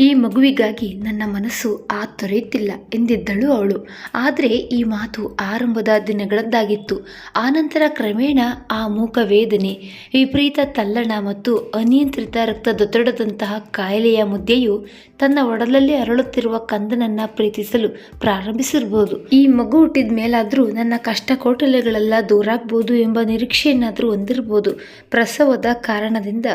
ಈ ಮಗುವಿಗಾಗಿ ನನ್ನ ಮನಸ್ಸು ಆ ತೊರೆಯುತ್ತಿಲ್ಲ ಎಂದಿದ್ದಳು ಅವಳು. ಆದರೆ ಈ ಮಾತು ಆರಂಭದ ದಿನಗಳದ್ದಾಗಿತ್ತು. ಆನಂತರ ಕ್ರಮೇಣ ಆ ಮೂಕ ವೇದನೆ, ವಿಪರೀತ ತಲ್ಲಣ ಮತ್ತು ಅನಿಯಂತ್ರಿತ ರಕ್ತದೊತ್ತಡದಂತಹ ಕಾಯಿಲೆಯ ಮುದ್ದೆಯು ತನ್ನ ಒಡಲಲ್ಲಿ ಅರಳುತ್ತಿರುವ ಕಂದನನ್ನ ಪ್ರೀತಿಸಲು ಪ್ರಾರಂಭಿಸಿರ್ಬೋದು. ಈ ಮಗು ಹುಟ್ಟಿದ ಮೇಲಾದರೂ ನನ್ನ ಕಷ್ಟ ಕೋಟಲೆಗಳೆಲ್ಲ ದೂರಾಗ್ಬೋದು ಎಂಬ ನಿರೀಕ್ಷೆಯನ್ನಾದರೂ ಹೊಂದಿರ್ಬೋದು. ಪ್ರಸವದ ಕಾರಣದಿಂದ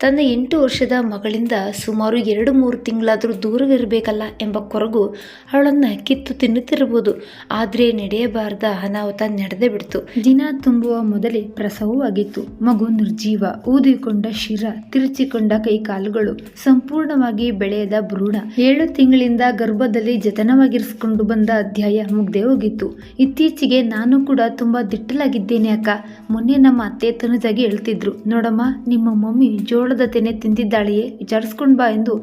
ತನ್ನ ಎಂಟು ವರ್ಷದ ಮಗಳಿಂದ ಸುಮಾರು ಎರಡು ಮೂರು ತಿಂಗಳಾದರೂ ದೂರವಿರಬೇಕಲ್ಲ ಎಂಬ ಕೊರಗು ಅವಳನ್ನು ಕಿತ್ತು ತಿನ್ನುತ್ತಿರಬಹುದು. ಆದರೆ ನಡೆಯಬಾರದ ಅನಾಹುತ ನಡೆದೇ ಬಿಡ್ತು. ದಿನ ತುಂಬುವ ಮೊದಲೇ ಪ್ರಸವವಾಗಿತ್ತು ಮಗು ನಿರ್ಜೀವ, ಊದಿಕೊಂಡ ಶಿರ, ತಿರುಚಿಕೊಂಡ ಕೈ ಕಾಲುಗಳು ಸಂಪೂರ್ಣವಾಗಿ ಬೆಳೆಯದ ಭ್ರೂಣ. ಏಳು ತಿಂಗಳಿಂದ ಗರ್ಭದಲ್ಲಿ ಜತನವಾಗಿರಿಸಿಕೊಂಡು ಬಂದ ಅಧ್ಯಾಯ ಮುಗ್ದೇ ಹೋಗಿತ್ತು. ಇತ್ತೀಚೆಗೆ ನಾನು ಕೂಡ ತುಂಬಾ ದಿಟ್ಟಲಾಗಿದ್ದೇನೆ ಅಕ್ಕ. ಮೊನ್ನೆ ನಮ್ಮ ಅತ್ತೆ ತನುಜಾಗಿ ಹೇಳ್ತಿದ್ರು, ನೋಡಮ್ಮ, ನಿಮ್ಮ ಮಮ್ಮಿ ಜೋಳದ ತೆನೆ ತಿಂದಿದ್ದಾಳೆಯೇ? ವಿಚಾರಿಸ್ಕೊಂಡ್ ಬಾ ಎಂದು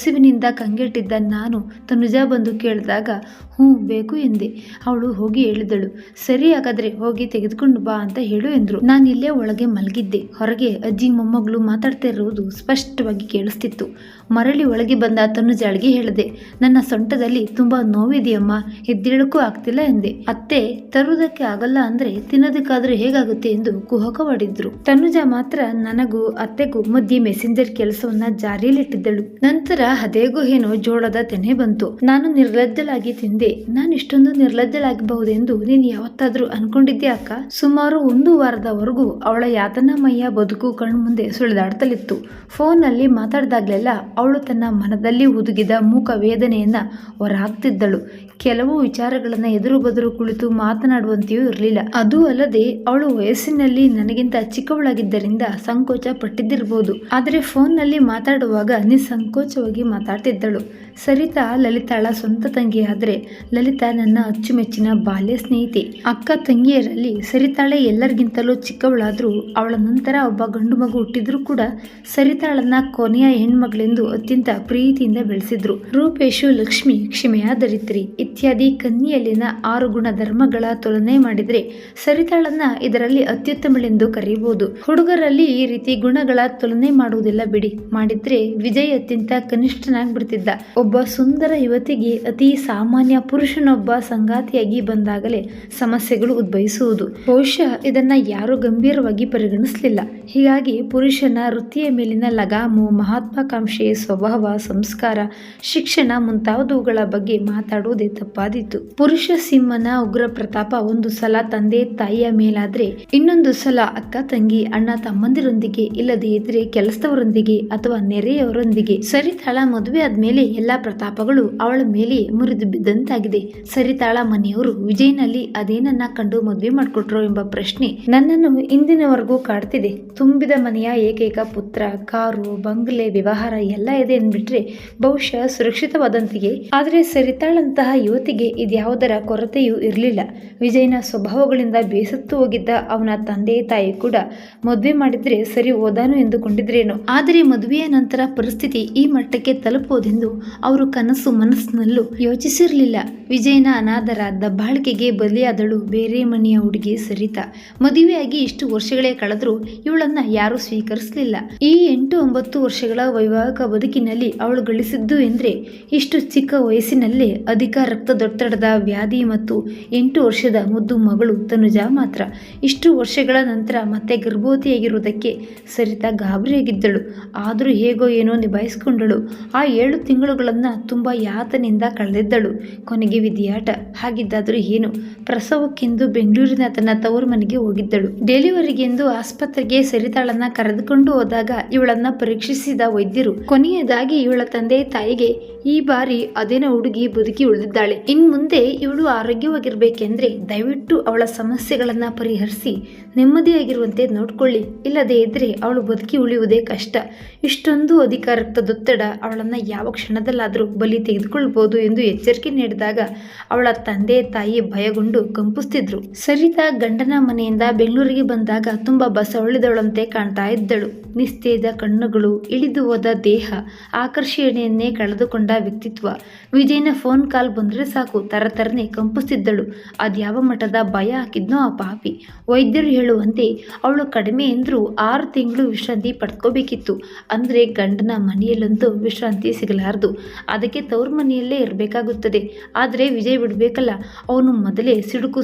ಹಸಿವಿನಿಂದ ಕಂಗೆಟ್ಟಿದ್ದ ನಾನು ತನುಜ ಬಂದು ಕೇಳಿದಾಗ, ಹ್ಞೂ, ಬೇಕು ಎಂದೆ. ಅವಳು ಹೋಗಿ ಹೇಳಿದಳು, ಸರಿ ಹಾಗಾದ್ರೆ ಹೋಗಿ ತೆಗೆದುಕೊಂಡು ಬಾ ಅಂತ ಹೇಳು ಎಂದರು. ನಾನು ಇಲ್ಲೇ ಒಳಗೆ ಮಲಗಿದ್ದೆ. ಹೊರಗೆ ಅಜ್ಜಿ ಮೊಮ್ಮಗಳು ಮಾತಾಡ್ತಾ ಇರುವುದು ಸ್ಪಷ್ಟವಾಗಿ ಕೇಳಿಸ್ತಿತ್ತು. ಮರಳಿ ಒಳಗೆ ಬಂದ ತನುಜಾಳಿಗೆ ಹೇಳಿದೆ, ನನ್ನ ಸೊಂಟದಲ್ಲಿ ತುಂಬಾ ನೋವಿದೆಯಮ್ಮ, ಎದ್ದೇಳಕ್ಕೂ ಆಗ್ತಿಲ್ಲ ಎಂದೆ. ಅತ್ತೆ, ತರುವುದಕ್ಕೆ ಆಗಲ್ಲ ಅಂದ್ರೆ ತಿನ್ನೋದಕ್ಕಾದ್ರೂ ಹೇಗಾಗುತ್ತೆ? ಎಂದು ಕುಹಕವಾಡಿದ್ರು ತನುಜ ಮಾತ್ರ ನನಗೂ ಅತ್ತೆಗೂ ಮಧ್ಯೆ ಮೆಸೆಂಜರ್ ಕೆಲಸವನ್ನ ಜಾರಿಯಲ್ಲಿಟ್ಟಿದ್ದಳು. ನಂತರ ಅದೇಗೋ ಏನೋ ಜೋಳದ ತೆನೆ ಬಂತು. ನಾನು ನಿರ್ಲಜ್ಜಲಾಗಿ ತಿಂದೆ. ನಾನು ಇಷ್ಟೊಂದು ನಿರ್ಲಜ್ಜಲಾಗಬಹುದೆಂದು ನೀನು ಯಾವತ್ತಾದ್ರೂ ಅನ್ಕೊಂಡಿದ್ದೆ ಅಕ್ಕ? ಸುಮಾರು ಒಂದು ವಾರದವರೆಗೂ ಅವಳ ಯಾತನಾಮಯ್ಯ ಬದುಕು ಕಣ್ಮುಂದೆ ಸುಳಿದಾಡ್ತಲಿತ್ತು. ಫೋನಲ್ಲಿ ಮಾತಾಡ್ದಾಗ್ಲೆಲ್ಲ ಅವಳು ತನ್ನ ಮನದಲ್ಲಿ ಹುದುಗಿದ ಮೂಕ ವೇದನೆಯನ್ನ ಹೊರಹಾಕ್ತಿದ್ದಳು. ಕೆಲವು ವಿಚಾರಗಳನ್ನು ಎದುರು ಬದುರು ಕುಳಿತು ಮಾತನಾಡುವಂತೆಯೂ ಇರಲಿಲ್ಲ. ಅದು ಅಲ್ಲದೆ ಅವಳು ವಯಸ್ಸಿನಲ್ಲಿ ನನಗಿಂತ ಚಿಕ್ಕವಳಾಗಿದ್ದರಿಂದ ಸಂಕೋಚ ಪಟ್ಟಿದ್ದಿರಬಹುದು ಆದರೆ ಫೋನ್ನಲ್ಲಿ ಮಾತಾಡುವಾಗ ನಿಸ್ಸಂಕೋಚವಾಗಿ ಮಾತಾಡ್ತಿದ್ದಳು. ಸರಿತಾ, ಲಲಿತಾಳ ಸ್ವಂತ ತಂಗಿ ಆದ್ರೆ ಲಲಿತಾ ನನ್ನ ಅಚ್ಚುಮೆಚ್ಚಿನ ಬಾಲ್ಯ ಸ್ನೇಹಿತೆ. ಅಕ್ಕ ತಂಗಿಯರಲ್ಲಿ ಸರಿತಾಳೆ ಎಲ್ಲರಿಗಿಂತಲೂ ಚಿಕ್ಕವಳಾದರೂ ಅವಳ ನಂತರ ಒಬ್ಬ ಗಂಡು ಮಗು ಹುಟ್ಟಿದ್ರೂ ಕೂಡ ಸರಿತಾಳನ್ನ ಕೊನೆಯ ಹೆಣ್ಮಗಳೆಂದು ಅತ್ಯಂತ ಪ್ರೀತಿಯಿಂದ ಬೆಳೆಸಿದ್ರು. ರೂಪೇಶು, ಲಕ್ಷ್ಮಿ, ಕ್ಷಮೆಯ ದರಿತ್ರಿ ಇತ್ಯಾದಿ ಕನ್ನಿಯಲ್ಲಿನ ಆರು ಗುಣ ಧರ್ಮಗಳ ತುಲನೆ ಮಾಡಿದ್ರೆ ಸರಿತಾಳನ್ನ ಇದರಲ್ಲಿ ಅತ್ಯುತ್ತಮಳೆಂದು ಕರೆಯಬಹುದು. ಹುಡುಗರಲ್ಲಿ ಈ ರೀತಿ ಗುಣಗಳ ತುಲನೆ ಮಾಡುವುದಿಲ್ಲ ಬಿಡಿ. ಮಾಡಿದ್ರೆ ವಿಜಯ್ ಅತ್ಯಂತ ಕನಿಷ್ಠನಾಗ್ಬಿಡ್ತಿದ್ದ. ಒಬ್ಬ ಸುಂದರ ಯುವತಿಗೆ ಅತಿ ಸಾಮಾನ್ಯ ಪುರುಷನೊಬ್ಬ ಸಂಗಾತಿಯಾಗಿ ಬಂದಾಗಲೇ ಸಮಸ್ಯೆಗಳು ಉದ್ಭವಿಸುವುದು. ಬಹುಶಃ ಇದನ್ನ ಯಾರು ಗಂಭೀರವಾಗಿ ಪರಿಗಣಿಸಲಿಲ್ಲ. ಹೀಗಾಗಿ ಪುರುಷನ ವೃತ್ತಿಯ ಮೇಲಿನ ಲಗಾಮು ಮಹತ್ವಾಕಾಂಕ್ಷೆ ಸ್ವಭಾವ, ಸಂಸ್ಕಾರ, ಶಿಕ್ಷಣ ಮುಂತಾದವುಗಳ ಬಗ್ಗೆ ಮಾತಾಡುವುದೇ ತಪ್ಪಾದಿತ್ತು ಪುರುಷ ಸಿಂಹನ ಉಗ್ರ ಪ್ರತಾಪ ಒಂದು ಸಲ ತಂದೆ ತಾಯಿಯ ಮೇಲಾದ್ರೆ ಇನ್ನೊಂದು ಸಲ ಅಕ್ಕ, ತಂಗಿ, ಅಣ್ಣ ತಮ್ಮಂದಿರೊಂದಿಗೆ ಇಲ್ಲದೆ ಇದ್ರೆ ಕೆಲಸದವರೊಂದಿಗೆ ಅಥವಾ ನೆರೆಯವರೊಂದಿಗೆ. ಸರಿತಾಳ ಮದುವೆ ಆದ್ಮೇಲೆ ಎಲ್ಲಾ ಪ್ರತಾಪಗಳು ಅವಳ ಮೇಲೆ ಮುರಿದು ಬಿದ್ದಂತಾಗಿದೆ. ಸರಿತಾಳ ಮನೆಯವರು ವಿಜಯನಲ್ಲಿ ಅದೇನನ್ನ ಕಂಡು ಮದುವೆ ಮಾಡಿಕೊಟ್ರು ಎಂಬ ಪ್ರಶ್ನೆ ನನ್ನನ್ನು ಇಂದಿನವರೆಗೂ ಕಾಡ್ತಿದೆ. ತುಂಬಿದ ಮನೆಯ ಏಕೈಕ ಪುತ್ರ, ಕಾರು, ಬಂಗ್ಲೆ, ವ್ಯವಹಾರ ಎಲ್ಲ ಇದೆ ಅಂದ್ಬಿಟ್ರೆ ಬಹುಶಃ ಸುರಕ್ಷಿತವಾದಂತಿಗೆ. ಆದರೆ ಸರಿತಾಳಂತಹ ಯುವತಿಗೆ ಇದ್ಯಾವುದರ ಕೊರತೆಯೂ ಇರಲಿಲ್ಲ. ವಿಜಯನ ಸ್ವಭಾವಗಳಿಂದ ಬೇಸತ್ತು ಹೋಗಿದ್ದ ಅವನ ತಂದೆ ತಾಯಿ ಕೂಡ ಮದುವೆ ಮಾಡಿದ್ರೆ ಸರಿ ಓದಾನು ಎಂದುಕೊಂಡಿದ್ರೇನು. ಆದರೆ ಮದುವೆಯ ನಂತರ ಪರಿಸ್ಥಿತಿ ಈ ಮಟ್ಟಕ್ಕೆ ತಲುಪುವುದೆಂದು ಅವರು ಕನಸು ಮನಸ್ಸಿನಲ್ಲೂ ಯೋಚಿಸಿರಲಿಲ್ಲ. ವಿಜಯನ ಅನಾದರ ದಬ್ಬಾಳಿಕೆಗೆ ಬಲಿಯಾದಳು ಬೇರೆ ಮನೆಯ ಹುಡುಗಿ ಸರಿತಾ. ಮದುವೆಯಾಗಿ ಇಷ್ಟು ವರ್ಷಗಳೇ ಕಳೆದರೂ ಇವಳನ್ನ ಯಾರೂ ಸ್ವೀಕರಿಸಲಿಲ್ಲ. ಈ ಎಂಟು ಒಂಬತ್ತು ವರ್ಷಗಳ ವೈವಾಹಿಕ ಬದುಕಿನಲ್ಲಿ ಅವಳು ಗಳಿಸಿದ್ದು ಎಂದರೆ ಇಷ್ಟು ಚಿಕ್ಕ ವಯಸ್ಸಿನಲ್ಲೇ ಅಧಿಕ ರಕ್ತದೊತ್ತಡದ ವ್ಯಾಧಿ ಮತ್ತು ಎಂಟು ವರ್ಷದ ಮುದ್ದು ಮಗಳು ತನುಜ ಮಾತ್ರ. ಇಷ್ಟು ವರ್ಷಗಳ ನಂತರ ಮತ್ತೆ ಗರ್ಭವತಿಯಾಗಿರುವುದಕ್ಕೆ ಸರಿತಾ ಗಾಬರಿಯಾಗಿದ್ದಳು. ಆದರೂ ಹೇಗೋ ಏನೋ ನಿಭಾಯಿಸಿಕೊಂಡಳು. ಆ ಏಳು ತಿಂಗಳುಗಳನ್ನು ತುಂಬ ಯಾತನೆಯಿಂದ ಕಳೆದಿದ್ದಳು ಕೊನೆಗೆ ವಿಧಿಯಾಟ ಹಾಗಿದ್ದಾದರೂ ಏನು? ಪ್ರಸವಕ್ಕೆಂದು ಬೆಂಗಳೂರಿನ ತನ್ನ ತವರು ಮನೆಗೆ ಹೋಗಿದ್ದಳು. ಡೆಲಿವರಿಗೆಂದು ಆಸ್ಪತ್ರೆಗೆ ಸರಿತಾಳನ್ನು ಕರೆದುಕೊಂಡು ಹೋದಾಗ ಇವಳನ್ನ ಪರೀಕ್ಷಿಸಿದ ವೈದ್ಯರು ಕೊನೆಯದಾಗಿ ಇವಳ ತಂದೆ ತಾಯಿಗೆ ಈ ಬಾರಿ ಅದೇನ ಹುಡುಗಿ ಬದುಕಿ ಉಳಿದಿದ್ದಾಳೆ. ಇನ್ ಮುಂದೆ ಇವಳು ಆರೋಗ್ಯವಾಗಿರ್ಬೇಕೆಂದ್ರೆ ದಯವಿಟ್ಟು ಅವಳ ಸಮಸ್ಯೆಗಳನ್ನ ಪರಿಹರಿಸಿ, ನೆಮ್ಮದಿಯಾಗಿರುವಂತೆ ನೋಡ್ಕೊಳ್ಳಿ. ಇಲ್ಲದೆ ಇದ್ರೆ ಅವಳು ಬದುಕಿ ಉಳಿಯುವುದೇ ಕಷ್ಟ. ಇಷ್ಟೊಂದು ಅಧಿಕ ರಕ್ತದೊತ್ತಡ ಅವಳನ್ನ ಯಾವ ಕ್ಷಣದಲ್ಲಾದರೂ ಬಲಿ ತೆಗೆದುಕೊಳ್ಬಹುದು ಎಂದು ಎಚ್ಚರಿಕೆ ನೀಡಿದಾಗ ಅವಳ ತಂದೆ ತಾಯಿ ಭಯಗೊಂಡು ಕಂಪಿಸ್ತಿದ್ರು. ಸರಿತಾ ಗಂಡನ ಮನೆಯಿಂದ ಬೆಂಗಳೂರಿಗೆ ಬಂದಾಗ ತುಂಬಾ ಬಸವಳಿದವಳಂತೆ ಕಾಣ್ತಾ ಇದ್ದಳು. ನಿಸ್ತೇಜ ಕಣ್ಣುಗಳು ಇಳಿದು ಹೋದ ದೇಹ, ಆಕರ್ಷಣೆಯನ್ನೇ ಕಳೆದುಕೊಂಡ ವ್ಯಕ್ತಿತ್ವ. ವಿಜಯನ ಫೋನ್ ಕಾಲ್ ಬಂದ್ರೆ ಸಾಕು ತರತರನೆ ಕಂಪಿಸ್ತಿದ್ದಳು ಅದ್ಯಾವ ಮಠದ ಭಯ ಹಾಕಿದ್ನೋ ಆ ಪಾಪಿ. ವೈದ್ಯರು ಹೇಳುವಂತೆ, ಅವಳು ಕಡಿಮೆ ಎಂದರೂ ಆರು ತಿಂಗಳು ವಿಶ್ರಾಂತಿ ಪಡ್ಕೋಬೇಕಿತ್ತು. ಅಂದ್ರೆ ಗಂಡನ ಮನೆಯಲ್ಲಂತೂ ವಿಶ್ರಾಂತಿ ಸಿಗಲಾರದು. ಅದಕ್ಕೆ ತವ್ರ ಮನೆಯಲ್ಲೇ ಇರಬೇಕಾಗುತ್ತದೆ. ಆದರೆ ವಿಜಯ್ ಬಿಡಬೇಕಲ್ಲ, ಅವನು ಮೊದಲೇ ಸಿಡುಕು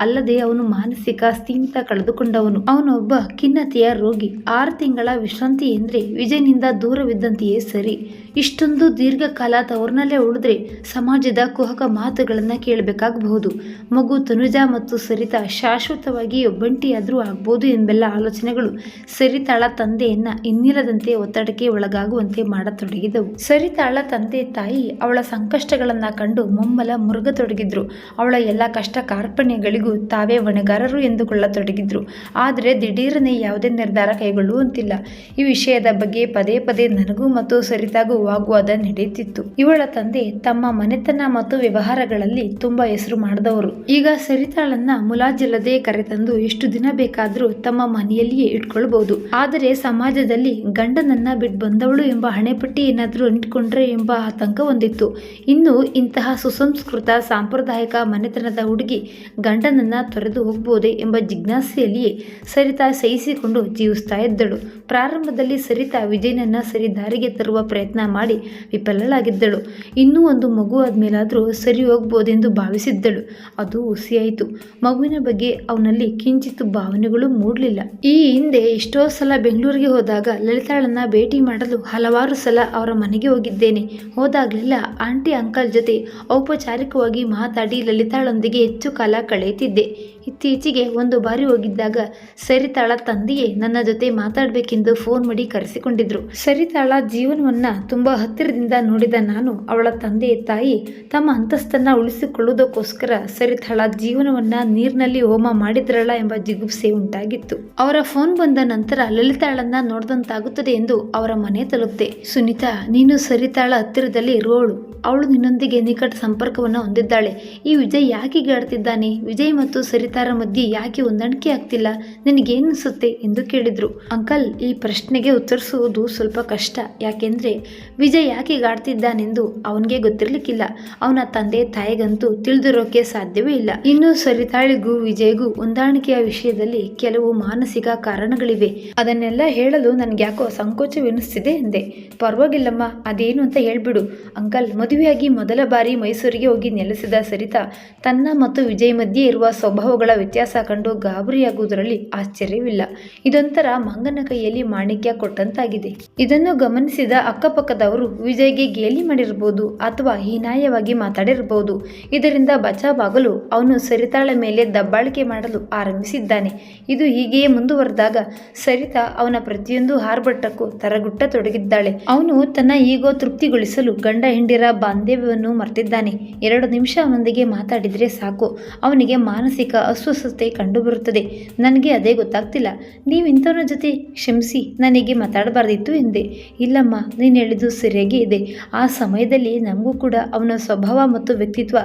ಅಲ್ಲದೆ ಅವನು ಮಾನಸಿಕ ಸ್ಥಿಮಿತ ಕಳೆದುಕೊಂಡವನು. ಅವನೊಬ್ಬ ಖಿನ್ನತೆಯ ರೋಗಿ. ಆರು ತಿಂಗಳ ವಿಶ್ರಾಂತಿ ಎಂದ್ರೆ ವಿಜಯನಿಂದ ದೂರವಿದ್ದಂತೆಯೇ ಸರಿ. ಇಷ್ಟೊಂದು ದೀರ್ಘಕಾಲ ತವರ್ನಲ್ಲೇ ಉಳಿದ್ರೆ ಸಮಾಜದ ಕುಹಕ ಮಾತುಗಳನ್ನು ಕೇಳಬೇಕಾಗಬಹುದು. ಮಗು ತನುಜಾ ಮತ್ತು ಸರಿತಾ ಶಾಶ್ವತವಾಗಿ ಒಬ್ಬಂಟಿಯಾದರೂ ಆಗ್ಬೋದು ಎಂಬೆಲ್ಲ ಆಲೋಚನೆಗಳು ಸರಿತಾಳ ತಂದೆಯನ್ನ ಇನ್ನಿಲ್ಲದಂತೆ ಒತ್ತಡಕ್ಕೆ ಒಳಗಾಗುವಂತೆ ಮಾಡತೊಡಗಿದವು. ಸರಿತಾಳ ತಂದೆ ತಾಯಿ ಅವಳ ಸಂಕಷ್ಟಗಳನ್ನು ಕಂಡು ಮೊಮ್ಮಲ ಮುರುಗತೊಡಗಿದ್ರು. ಅವಳ ಎಲ್ಲ ಕಷ್ಟ ಕಾರ್ಪಣ್ಯಗಳಿಗೂ ತಾವೇ ಹೊಣೆಗಾರರು ಎಂದುಕೊಳ್ಳತೊಡಗಿದ್ರು. ಆದರೆ ದಿಢೀರನೆ ಯಾವುದೇ ನಿರ್ಧಾರ ಕೈಗೊಳ್ಳುವಂತಿಲ್ಲ. ಈ ವಿಷಯದ ಬಗ್ಗೆ ಪದೇ ಪದೇ ನನಗೂ ಮತ್ತು ಸರಿತಾಗೂ ವಾಗ್ವಾದ ನಡೆಯುತ್ತಿತ್ತು ಇವಳ ತಂದೆ ತಮ್ಮ ಮನೆತನ ಮತ್ತು ವ್ಯವಹಾರಗಳಲ್ಲಿ ತುಂಬಾ ಹೆಸರು ಮಾಡಿದವರು. ಈಗ ಸರಿತಾಳನ್ನ ಮುಲಾಜಿಲ್ಲದೆ ಕರೆತಂದು ಎಷ್ಟು ದಿನ ಬೇಕಾದರೂ ತಮ್ಮ ಮನೆಯಲ್ಲಿಯೇ ಇಟ್ಕೊಳ್ಬಹುದು ಆದರೆ ಸಮಾಜದಲ್ಲಿ ಗಂಡನನ್ನ ಬಿಟ್ಟು ಬಂದವಳು ಎಂಬ ಹಣೆಪಟ್ಟಿ ಏನಾದರೂ ಇಟ್ಕೊಂಡ್ರೆ ಎಂಬ ಆತಂಕ ಹೊಂದಿತ್ತು. ಇನ್ನು ಇಂತಹ ಸುಸಂಸ್ಕೃತ ಸಾಂಪ್ರದಾಯಿಕ ಮನೆತನದ ಹುಡುಗಿ ಗಂಡನನ್ನ ತೊರೆದು ಹೋಗಬಹುದೇ ಎಂಬ ಜಿಜ್ಞಾಸೆಯಲ್ಲಿಯೇ ಸರಿತಾ ಸಹಿಸಿಕೊಂಡು ಜೀವಿಸ್ತಾ ಇದ್ದಳು. ಪ್ರಾರಂಭದಲ್ಲಿ ಸರಿತಾ ವಿಜಯನನ್ನ ಸರಿ ದಾರಿಗೆ ತರುವ ಪ್ರಯತ್ನ ಮಾಡಿ ವಿಫಲಳಾಗಿದ್ದಳು. ಇನ್ನೂ ಒಂದು ಮಗು ಆದ್ಮೇಲಾದರೂ ಸರಿ ಹೋಗ್ಬೋದೆಂದು ಭಾವಿಸಿದ್ದಳು. ಅದು ಹುಸಿಯಾಯಿತು. ಮಗುವಿನ ಬಗ್ಗೆ ಅವನಲ್ಲಿ ಕಿಂಚಿತ್ತು ಭಾವನೆಗಳು ಮೂಡಲಿಲ್ಲ. ಈ ಹಿಂದೆ ಎಷ್ಟೋ ಸಲ ಬೆಂಗಳೂರಿಗೆ ಹೋದಾಗ ಲಲಿತಾಳನ್ನ ಭೇಟಿ ಮಾಡಲು ಹಲವಾರು ಸಲ ಅವರ ಮನೆಗೆ ಹೋಗಿದ್ದೇನೆ. ಹೋದಾಗಲೆಲ್ಲ ಆಂಟಿ ಅಂಕಲ್ ಜೊತೆ ಔಪಚಾರಿಕವಾಗಿ ಮಾತಾಡಿ ಲಲಿತಾಳೊಂದಿಗೆ ಹೆಚ್ಚು ಕಾಲ ಕಳೆಯುತ್ತಿದ್ದೆ. ಇತ್ತೀಚೆಗೆ ಒಂದು ಬಾರಿ ಹೋಗಿದ್ದಾಗ, ಸರಿತಾಳ ತಂದೆಯೇ ನನ್ನ ಜೊತೆ ಮಾತಾಡಬೇಕೆಂದು ಫೋನ್ ಮಾಡಿ ಕರೆಸಿಕೊಂಡಿದ್ರು. ಸರಿತಾಳ ಜೀವನವನ್ನ ತುಂಬ ಹತ್ತಿರದಿಂದ ನೋಡಿದ ನಾನು, ಅವಳ ತಂದೆ ತಾಯಿ ತಮ್ಮ ಅಂತಸ್ತನ್ನು ಉಳಿಸಿಕೊಳ್ಳುವುದಕ್ಕೋಸ್ಕರ ಸರಿತಾಳ ಜೀವನವನ್ನ ನೀರಿನಲ್ಲಿ ಹೋಮ ಮಾಡಿದ್ರಲ್ಲ ಎಂಬ ಜಿಗುಪ್ಸೆ ಉಂಟಾಗಿತ್ತು. ಅವರ ಫೋನ್ ಬಂದ ನಂತರ ಲಲಿತಾಳನ್ನ ನೋಡಿದಂತಾಗುತ್ತದೆ ಎಂದು ಅವರ ಮನೆ ತಲುಪಿದೆ. ಸುನೀತಾ, ನೀನು ಸರಿತಾಳ ಹತ್ತಿರದಲ್ಲಿ ಇರುವವಳು ಅವಳು ನಿನ್ನೊಂದಿಗೆ ನಿಕಟ ಸಂಪರ್ಕವನ್ನು ಹೊಂದಿದ್ದಾಳೆ. ಈ ವಿಜಯ್ ಯಾಕೆ ಗಾಡ್ತಿದ್ದಾನೆ ವಿಜಯ್ ಮತ್ತು ಸರಿತಾರ ಮಧ್ಯೆ ಯಾಕೆ ಹೊಂದಾಣಿಕೆ ಆಗ್ತಿಲ್ಲ? ನಿನಗೇನಿಸುತ್ತೆ ಎಂದು ಕೇಳಿದ್ರು. ಅಂಕಲ್, ಈ ಪ್ರಶ್ನೆಗೆ ಉತ್ತರಿಸುವುದು ಸ್ವಲ್ಪ ಕಷ್ಟ. ಯಾಕೆಂದ್ರೆ, ವಿಜಯ್ ಯಾಕೆ ಗಾಡ್ತಿದ್ದಾನೆಂದು ಅವನಿಗೆ ಗೊತ್ತಿರಲಿಕ್ಕಿಲ್ಲ. ಅವನ ತಂದೆ ತಾಯಿಗಂತೂ ತಿಳಿದಿರೋಕೆ ಸಾಧ್ಯವೇ ಇಲ್ಲ. ಇನ್ನು ಸರಿತಾಳಿಗೂ ವಿಜಯ್ಗೂ ಹೊಂದಾಣಿಕೆಯ ವಿಷಯದಲ್ಲಿ ಕೆಲವು ಮಾನಸಿಕ ಕಾರಣಗಳಿವೆ. ಅದನ್ನೆಲ್ಲ ಹೇಳಲು ನನಗೆ ಯಾಕೋ ಸಂಕೋಚವೆನಿಸ್ತಿದೆ ಎಂದೆ. ಪರವಾಗಿಲ್ಲಮ್ಮ, ಅದೇನು ಅಂತ ಹೇಳ್ಬಿಡು. ಅಂಕಲ್ ಮದುವೆಯಾಗಿ ಮೊದಲ ಬಾರಿ ಮೈಸೂರಿಗೆ ಹೋಗಿ ನೆಲೆಸಿದ ಸರಿತಾ, ತನ್ನ ಮತ್ತು ವಿಜಯ್ ಮಧ್ಯೆ ಇರುವ ಸ್ವಭಾವಗಳ ವ್ಯತ್ಯಾಸ ಕಂಡು ಗಾಬರಿಯಾಗುವುದರಲ್ಲಿ ಆಶ್ಚರ್ಯವಿಲ್ಲ. ಇದೊಂಥರ ಮಂಗನ ಕೈಯಲ್ಲಿ ಮಾಣಿಕ್ಯ ಕೊಟ್ಟಂತಾಗಿದೆ. ಇದನ್ನು ಗಮನಿಸಿದ ಅಕ್ಕಪಕ್ಕದವರು, ವಿಜಯ್ಗೆ ಗೇಲಿ ಮಾಡಿರಬಹುದು ಅಥವಾ ಹೀನಾಯವಾಗಿ ಮಾತಾಡಿರಬಹುದು ಇದರಿಂದ ಬಚಾವಾಗಲು ಅವನು ಸರಿತಾಳ ಮೇಲೆ ದಬ್ಬಾಳಿಕೆ ಮಾಡಲು ಆರಂಭಿಸಿದ್ದಾನೆ. ಇದು ಹೀಗೆಯೇ ಮುಂದುವರೆದಾಗ ಸರಿತಾ ಅವನ ಪ್ರತಿಯೊಂದು ಹಾರ್ಬಟ್ಟಕ್ಕೂ ತರಗುಟ್ಟ ತೊಡಗಿದ್ದಾಳೆ. ಅವನು ತನ್ನ ಈಗೋ ತೃಪ್ತಿಗೊಳಿಸಲು ಗಂಡ, ಹೆಂಡಿರ ಬಾಂಧವ್ಯವನ್ನು ಮರೆತಿದ್ದಾನೆ. ಎರಡು ನಿಮಿಷ ಅವನೊಂದಿಗೆ ಮಾತಾಡಿದರೆ ಸಾಕು. ಅವನಿಗೆ ಮಾನಸಿಕ ಅಸ್ವಸ್ಥತೆ ಕಂಡುಬರುತ್ತದೆ. ನನಗೆ ಅದೇ ಗೊತ್ತಾಗ್ತಿಲ್ಲ. ನೀವಿಂಥವನ ಜೊತೆ? ಕ್ಷಮಿಸಿ, ನನಗೆ ಮಾತಾಡಬಾರ್ದಿತ್ತು ಎಂದೆ. ಇಲ್ಲಮ್ಮ, ನೀನು ಹೇಳಿದ್ದು ಸರಿಯಾಗಿ ಇದೆ. ಆ ಸಮಯದಲ್ಲಿ ನಮಗೂ ಕೂಡ ಅವನ ಸ್ವಭಾವ ಮತ್ತು ವ್ಯಕ್ತಿತ್ವ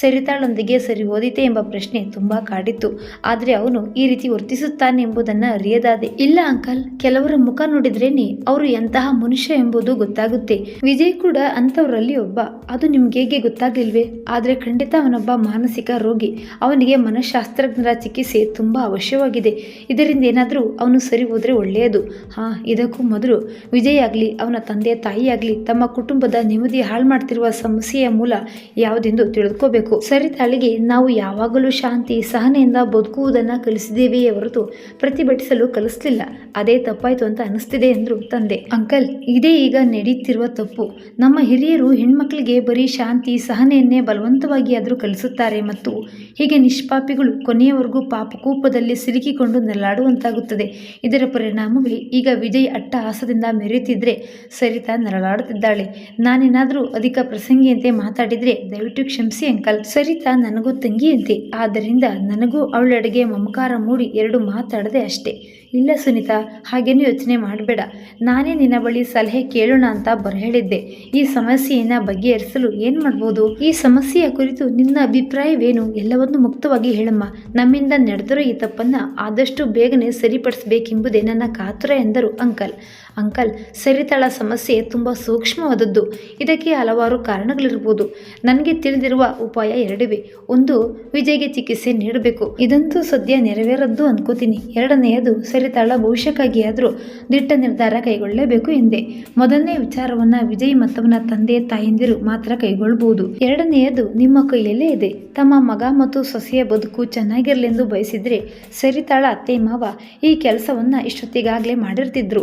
ಸರಿತಾಳೊಂದಿಗೆ ಸರಿ ಓದಿತೆ ಎಂಬ ಪ್ರಶ್ನೆ ತುಂಬ ಕಾಡಿತ್ತು. ಆದರೆ ಅವನು ಈ ರೀತಿ ವರ್ತಿಸುತ್ತಾನೆ ಎಂಬುದನ್ನು ಅರಿಯದಾದೆ. ಇಲ್ಲ ಅಂಕಲ್, ಕೆಲವರ ಮುಖ ನೋಡಿದ್ರೇನೆ ಅವರು ಎಂತಹ ಮನುಷ್ಯ ಎಂಬುದು ಗೊತ್ತಾಗುತ್ತೆ. ವಿಜಯ್ ಕೂಡ ಅಂಥವರಲ್ಲಿ ಒಬ್ಬ ಅದು ನಿಮ್ಗೆ ಹೇಗೆ ಗೊತ್ತಾಗಲಿಲ್ವೇ ಆದರೆ ಖಂಡಿತ ಅವನೊಬ್ಬ ಮಾನಸಿಕ ರೋಗಿ. ಅವನಿಗೆ ಮನಃಶಾಸ್ತ್ರಜ್ಞರ ಚಿಕಿತ್ಸೆ ತುಂಬಾ ಅವಶ್ಯವಾಗಿದೆ. ಇದರಿಂದ ಏನಾದರೂ ಅವನು ಸರಿ ಹೋದರೆ ಒಳ್ಳೆಯದು. ಹಾ, ಇದಕ್ಕೂ ಮೊದಲು. ವಿಜಯ್ ಆಗಲಿ, ಅವನ ತಂದೆ ತಾಯಿಯಾಗಲಿ ತಮ್ಮ ಕುಟುಂಬದ ನೆಮ್ಮದಿ ಹಾಳು ಮಾಡ್ತಿರುವ ಸಮಸ್ಯೆಯ ಮೂಲ ಯಾವುದೆಂದು ತಿಳಿದುಕೋಬೇಕು. ಸರಿತಾಳಿಗೆ ನಾವು ಯಾವಾಗಲೂ ಶಾಂತಿ, ಸಹನೆಯಿಂದ ಬದುಕುವುದನ್ನು ಕಲಿಸಿದ್ದೇವೆಯೇ ಹೊರತು ಪ್ರತಿಭಟಿಸಲು ಕಲಿಸಲಿಲ್ಲ. ಅದೇ ತಪ್ಪಾಯಿತು ಅಂತ ಅನಿಸ್ತಿದೆ ಎಂದ್ರು ತಂದೆ. ಅಂಕಲ್, ಇದೇ ಈಗ ನಡೀತಿರುವ ತಪ್ಪು. ನಮ್ಮ ಹಿರಿಯರು ಹೆಣ್ಮಕ್ಳಿಗೆ ಬರೀ ಶಾಂತಿ, ಸಹನೆಯನ್ನೇ ಬಲವಂತವಾಗಿ ಆದರೂ ಕಲಿಸುತ್ತಾರೆ ಮತ್ತು ಹೀಗೆ ನಿಷ್ಪಾಪಿಗಳು ಕೊನೆಯವರೆಗೂ ಪಾಪಕೂಪದಲ್ಲಿ ಸಿಲುಕಿಕೊಂಡು ನರಳಾಡುವಂತಾಗುತ್ತದೆ. ಇದರ ಪರಿಣಾಮವೇ ಈಗ ವಿಜಯ್ ಅಟ್ಟಹಾಸದಿಂದ ಮೆರೆಯುತ್ತಿದ್ದರೆ ಸರಿತಾ ನರಳಾಡುತ್ತಿದ್ದಾಳೆ. ನಾನೇನಾದರೂ ಅಧಿಕ ಪ್ರಸಂಗಿಯಂತೆ ಮಾತಾಡಿದರೆ ದಯವಿಟ್ಟು ಕ್ಷಮಿಸಿ ಅಂಕಲ್. ಸರಿತಾ ನನಗೂ ತಂಗಿಯಂತೆ. ಆದ್ದರಿಂದ ನನಗೂ ಅವಳಡೆಗೆ ಮಮಕಾರ ಮೂಡಿ ಎರಡು ಮಾತಾಡದೆ ಅಷ್ಟೇ. ಇಲ್ಲ ಸುನೀತಾ, ಹಾಗೇನು ಯೋಚನೆ ಮಾಡಬೇಡ. ನಾನೇ ನಿನ್ನ ಬಳಿ ಸಲಹೆ ಕೇಳೋಣ ಅಂತ ಬರಹೇಳಿದ್ದೆ. ಈ ಸಮಸ್ಯೆಯನ್ನು ಬಗೆಹರಿಸಲು ಏನು ಮಾಡ್ಬೋದು? ಈ ಸಮಸ್ಯೆಯ ಕುರಿತು ನಿನ್ನ ಅಭಿಪ್ರಾಯವೇನು? ಎಲ್ಲವನ್ನೂ ಮುಕ್ತವಾಗಿ ಹೇಳಮ್ಮ. ನಮ್ಮಿಂದ ನಡೆದಿರೋ ಈ ತಪ್ಪನ್ನು ಆದಷ್ಟು ಬೇಗನೆ ಸರಿಪಡಿಸಬೇಕೆಂಬುದೇ ನನ್ನ ಕಾತುರ ಎಂದರು ಅಂಕಲ್. ಅಂಕಲ್, ಸರಿತಾಳ ಸಮಸ್ಯೆ ತುಂಬ ಸೂಕ್ಷ್ಮವಾದದ್ದು. ಇದಕ್ಕೆ ಹಲವಾರು ಕಾರಣಗಳಿರ್ಬೋದು ನನಗೆ ತಿಳಿದಿರುವ ಉಪಾಯ ಎರಡಿವೆ. ಒಂದು, ವಿಜಯ್ಗೆ ಚಿಕಿತ್ಸೆ ನೀಡಬೇಕು. ಇದಂತೂ ಸದ್ಯ ನೆರವೇರದ್ದು ಅನ್ಕೋತೀನಿ. ಎರಡನೆಯದು, ಸರಿತಾಳ ಭವಿಷ್ಯಕ್ಕಾಗಿ ಆದರೂ ದಿಟ್ಟ ನಿರ್ಧಾರ ಕೈಗೊಳ್ಳಲೇಬೇಕು ಎಂದೆ. ಮೊದಲನೇ ವಿಚಾರವನ್ನು ವಿಜಯ್ ಮತ್ತವನ ತಂದೆ, ತಾಯಂದಿರು ಮಾತ್ರ ಕೈಗೊಳ್ಳಬಹುದು ಎರಡನೆಯದು, ನಿಮ್ಮ ಕೈಯಲ್ಲೇ ಇದೆ. ತಮ್ಮ ಮಗ ಮತ್ತು ಸೊಸೆಯ ಬದುಕು ಚೆನ್ನಾಗಿರಲೆಂದು ಬಯಸಿದ್ರೆ ಸರಿತಾಳ ಅತ್ತೆ ಮಾವ ಈ ಕೆಲಸವನ್ನ ಇಷ್ಟೊತ್ತಿಗಾಗಲೇ ಮಾಡಿರ್ತಿದ್ರು.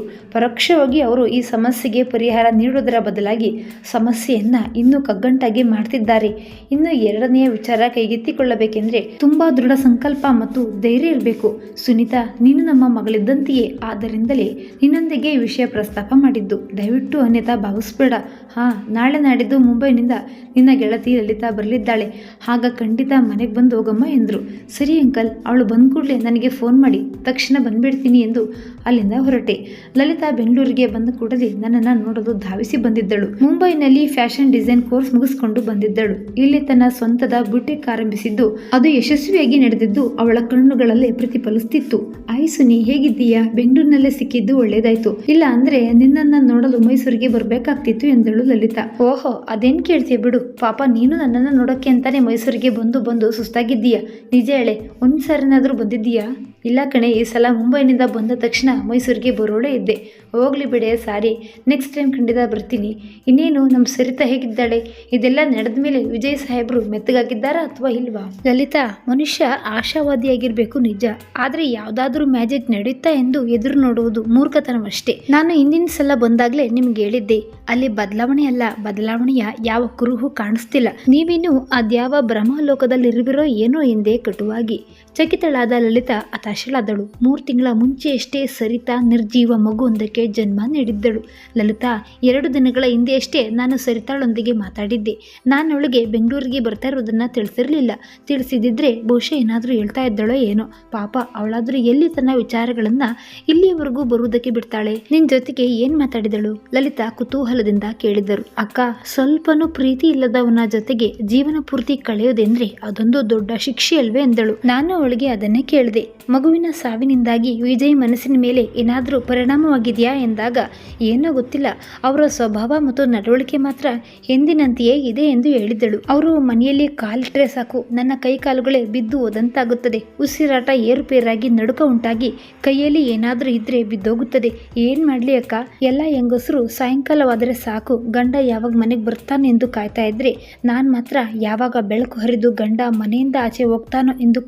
ಪರೋಕ್ಷವಾಗಿ ಅವರು ಈ ಸಮಸ್ಯೆಗೆ ಪರಿಹಾರ ನೀಡುವುದರ ಬದಲಾಗಿ ಸಮಸ್ಯೆಯನ್ನ ಇನ್ನೂ ಕಗ್ಗಂಟಾಗಿ ಮಾಡ್ತಿದ್ದಾರೆ. ಇನ್ನು ಎರಡನೆಯ ವಿಚಾರ ಕೈಗೆತ್ತಿಕೊಳ್ಳಬೇಕೆಂದ್ರೆ ತುಂಬಾ ದೃಢ ಸಂಕಲ್ಪ ಮತ್ತು ಧೈರ್ಯ ಇರಬೇಕು. ಸುನೀತಾ, ನೀನು ನಮ್ಮ ಮಗಳಿದ್ದಂತೆಯೇ, ಆದ್ದರಿಂದಲೇ ನಿನ್ನೊಂದಿಗೆ ಈ ವಿಷಯ ಪ್ರಸ್ತಾಪ ಮಾಡಿದ್ದು. ದಯವಿಟ್ಟು ಅನ್ಯತಾ ಭಾವಿಸ್ಬೇಡ. ಹಾ, ನಾಳೆ ನಾಡಿದ್ದು ಮುಂಬೈನಿಂದ ನಿನ್ನ ಗೆಳತಿ ಲಲಿತಾ ಬರಲಿದ್ದಾಳೆ. ಆಗ ಖಂಡಿತ ಮನೆಗೆ ಬಂದು ಹೋಗಮ್ಮ ಎಂದರು. ಸರಿ ಅಂಕಲ್, ಅವಳು ಬಂದ ಕೂಡಲೇ ನನಗೆ ಫೋನ್ ಮಾಡಿ, ತಕ್ಷಣ ಬಂದ್ಬಿಡ್ತೀನಿ ಎಂದು ಅಲ್ಲಿಂದ ಹೊರಟೆ. ಲಲಿತಾ ಬೆಂಗಳೂರಿಗೆ ಬಂದ ಕೂಡಲೇ ನನ್ನನ್ನು ನೋಡಲು ಧಾವಿಸಿ ಬಂದಿದ್ದಳು. ಮುಂಬೈನಲ್ಲಿ ಫ್ಯಾಷನ್ ಡಿಸೈನ್ ಕೋರ್ಸ್ ಮುಗಿಸ್ಕೊಂಡು ಬಂದಿದ್ದಳು. ಇಲ್ಲಿ ತನ್ನ ಸ್ವಂತದ ಬುಟಿಕ್ ಆರಂಭಿಸಿದ್ದು, ಅದು ಯಶಸ್ವಿಯಾಗಿ ನಡೆದಿದ್ದು ಅವಳ ಕಣ್ಣುಗಳಲ್ಲೇ ಪ್ರತಿಫಲಿಸ್ತಿತ್ತು. ಆಯ್ ಸುನಿ, ಹೇಗಿದ್ದೀಯಾ? ಬೆಂಗಳೂರಿನಲ್ಲೇ ಸಿಕ್ಕಿದ್ದು ಒಳ್ಳೇದಾಯ್ತು. ಇಲ್ಲ ಅಂದ್ರೆ ನಿನ್ನನ್ನ ನೋಡಲು ಮೈಸೂರಿಗೆ ಬರಬೇಕಾಗ್ತಿತ್ತು, ಎಂದಳು ಲಲಿತಾ. ಓಹೋ, ಅದೇನ್ ಕೇಳ್ತೀಯ ಬಿಡು. ಪಾಪ, ನೀನು ನನ್ನನ್ನು ನೋಡಕ್ಕೆ ಅಂತಾನೆ ಮೈಸೂರಿಗೆ ಬಂದು ಬಂದು ಸುಸ್ತಾಗಿದ್ದೀಯಾ? ನಿಜ ಹೇಳೆ, ಒಂದ್ಸಾರಿನಾದ್ರೂ ಬಂದಿದ್ದೀಯಾ? ಇಲ್ಲ ಕಣೆ, ಈ ಸಲ ಮುಂಬೈನಿಂದ ಬಂದ ತಕ್ಷಣ ಮೈಸೂರಿಗೆ ಬರೋಳೇ ಇದ್ದೆ. ಹೋಗ್ಲಿ ಬಿಡೆ ಸಾರಿ ನೆಕ್ಸ್ಟ್ ಟೈಮ್ ಖಂಡಿತ ಬರ್ತೀನಿ. ಇನ್ನೇನು ನಮ್ಮ ಸರಿತಾ ಹೇಗಿದ್ದಾಳೆ? ಇದೆಲ್ಲ ನಡೆದ ಮೇಲೆ ವಿಜಯ್ ಸಾಹೇಬರು ಮೆತ್ತಗಾಗಿದ್ದಾರಾ ಅಥವಾ ಇಲ್ವಾ? ಲಲಿತಾ, ಮನುಷ್ಯ ಆಶಾವಾದಿಯಾಗಿರಬೇಕು ನಿಜ. ಆದ್ರೆ ಯಾವುದಾದ್ರೂ ಮ್ಯಾಜಿಕ್ ನಡೆಯುತ್ತಾ ಎಂದು ಎದುರು ನೋಡುವುದು ಮೂರ್ಖತನವಷ್ಟೇ. ನಾನು ಹಿಂದಿನ ಸಲ ಬಂದಾಗ್ಲೇ ನಿಮ್ಗೆ ಹೇಳಿದ್ದೆ, ಅಲ್ಲಿ ಬದಲಾವಣೆ ಅಲ್ಲ, ಬದಲಾವಣೆಯ ಯಾವ ಕುರುಹು ಕಾಣಿಸ್ತಿಲ್ಲ. ನೀವಿನ್ನು ಅದ್ಯಾವ ಬ್ರಹ್ಮಲೋಕದಲ್ಲಿರುವಿರೋ ಏನೋ ಎಂದೇ ಕಟುವಾಗಿ. ಚಕಿತಳಾದ ಲಲಿತಾ, ಹತಾಶಳಾದಳು. ಮೂರು ತಿಂಗಳ ಮುಂಚೆಯಷ್ಟೇ ಸರಿತಾ, ನಿರ್ಜೀವ ಮಗುವೊಂದಕ್ಕೆ ಜನ್ಮ ನೀಡಿದ್ದಳು. ಲಲಿತಾ, ಎರಡು ದಿನಗಳ ಹಿಂದೆಯಷ್ಟೇ ನಾನು ಸರಿತಾಳೊಂದಿಗೆ ಮಾತಾಡಿದ್ದೆ. ನಾನು ಅವಳಿಗೆ ಬೆಂಗಳೂರಿಗೆ ಬರ್ತಾ ಇರೋದನ್ನು ತಿಳಿಸಿರಲಿಲ್ಲ. ತಿಳಿಸಿದಿದ್ರೆ ಬಹುಶಃ ಏನಾದರೂ ಹೇಳ್ತಾ ಇದ್ದಾಳೋ ಏನೋ. ಪಾಪ, ಅವಳಾದರೂ ಎಲ್ಲಿ ತನ್ನ ವಿಚಾರಗಳನ್ನು ಇಲ್ಲಿಯವರೆಗೂ ಬರುವುದಕ್ಕೆ ಬಿಡ್ತಾಳೆ? ನಿನ್ನ ಜೊತೆಗೆ ಏನು ಮಾತಾಡಿದಳು? ಲಲಿತಾ ಕುತೂಹಲದಿಂದ ಕೇಳಿದರು. ಅಕ್ಕ, ಸ್ವಲ್ಪನೂ ಪ್ರೀತಿ ಇಲ್ಲದವನ ಜೊತೆಗೆ ಜೀವನ ಪೂರ್ತಿ ಕಳೆಯೋದೆಂದ್ರೆ ಅದೊಂದು ದೊಡ್ಡ ಶಿಕ್ಷೆ ಅಲ್ವೇ ಎಂದಳು ನಾನು ಅವಳಿಗೆ ಅದನ್ನೇ ಕೇಳಿದೆ. ಮಗುವಿನ ಸಾವಿನಿಂದಾಗಿ ವಿಜಯ್ ಮನಸ್ಸಿನ ಮೇಲೆ ಏನಾದರೂ ಪರಿಣಾಮವಾಗಿದೆಯಾ ಎಂದಾಗ, ಏನೋ ಗೊತ್ತಿಲ್ಲ. ಅವರ ಸ್ವಭಾವ ಮತ್ತು ನಡವಳಿಕೆ ಮಾತ್ರ ಎಂದಿನಂತೆಯೇ ಇದೆ ಎಂದು ಹೇಳಿದ್ದಳು ಅವರು ಮನೆಯಲ್ಲಿ ಕಾಲಿಟ್ಟರೆ ಸಾಕು. ನನ್ನ ಕೈ ಕಾಲುಗಳೇ ಬಿದ್ದು ಹೋದಂತಾಗುತ್ತದೆ. ಉಸಿರಾಟ ಏರುಪೇರಾಗಿ ನಡುಕ ಉಂಟಾಗಿ ಕೈಯಲ್ಲಿ ಏನಾದರೂ ಇದ್ರೆ ಬಿದ್ದೋಗುತ್ತದೆ. ಏನ್ ಮಾಡ್ಲಿ ಅಕ್ಕ? ಎಲ್ಲ ಹೆಂಗಸರು ಸಾಯಂಕಾಲವಾದರೆ ಸಾಕು. ಗಂಡ ಯಾವಾಗ ಮನೆಗೆ ಬರ್ತಾನೆ ಎಂದು ಕಾಯ್ತಾ ಇದ್ರೆ, ನಾನು ಮಾತ್ರ ಯಾವಾಗ ಬೆಳಕು ಹರಿದು ಗಂಡ ಮನೆಯಿಂದ ಆಚೆ ಹೋಗ್ತಾನೋ ಎಂದು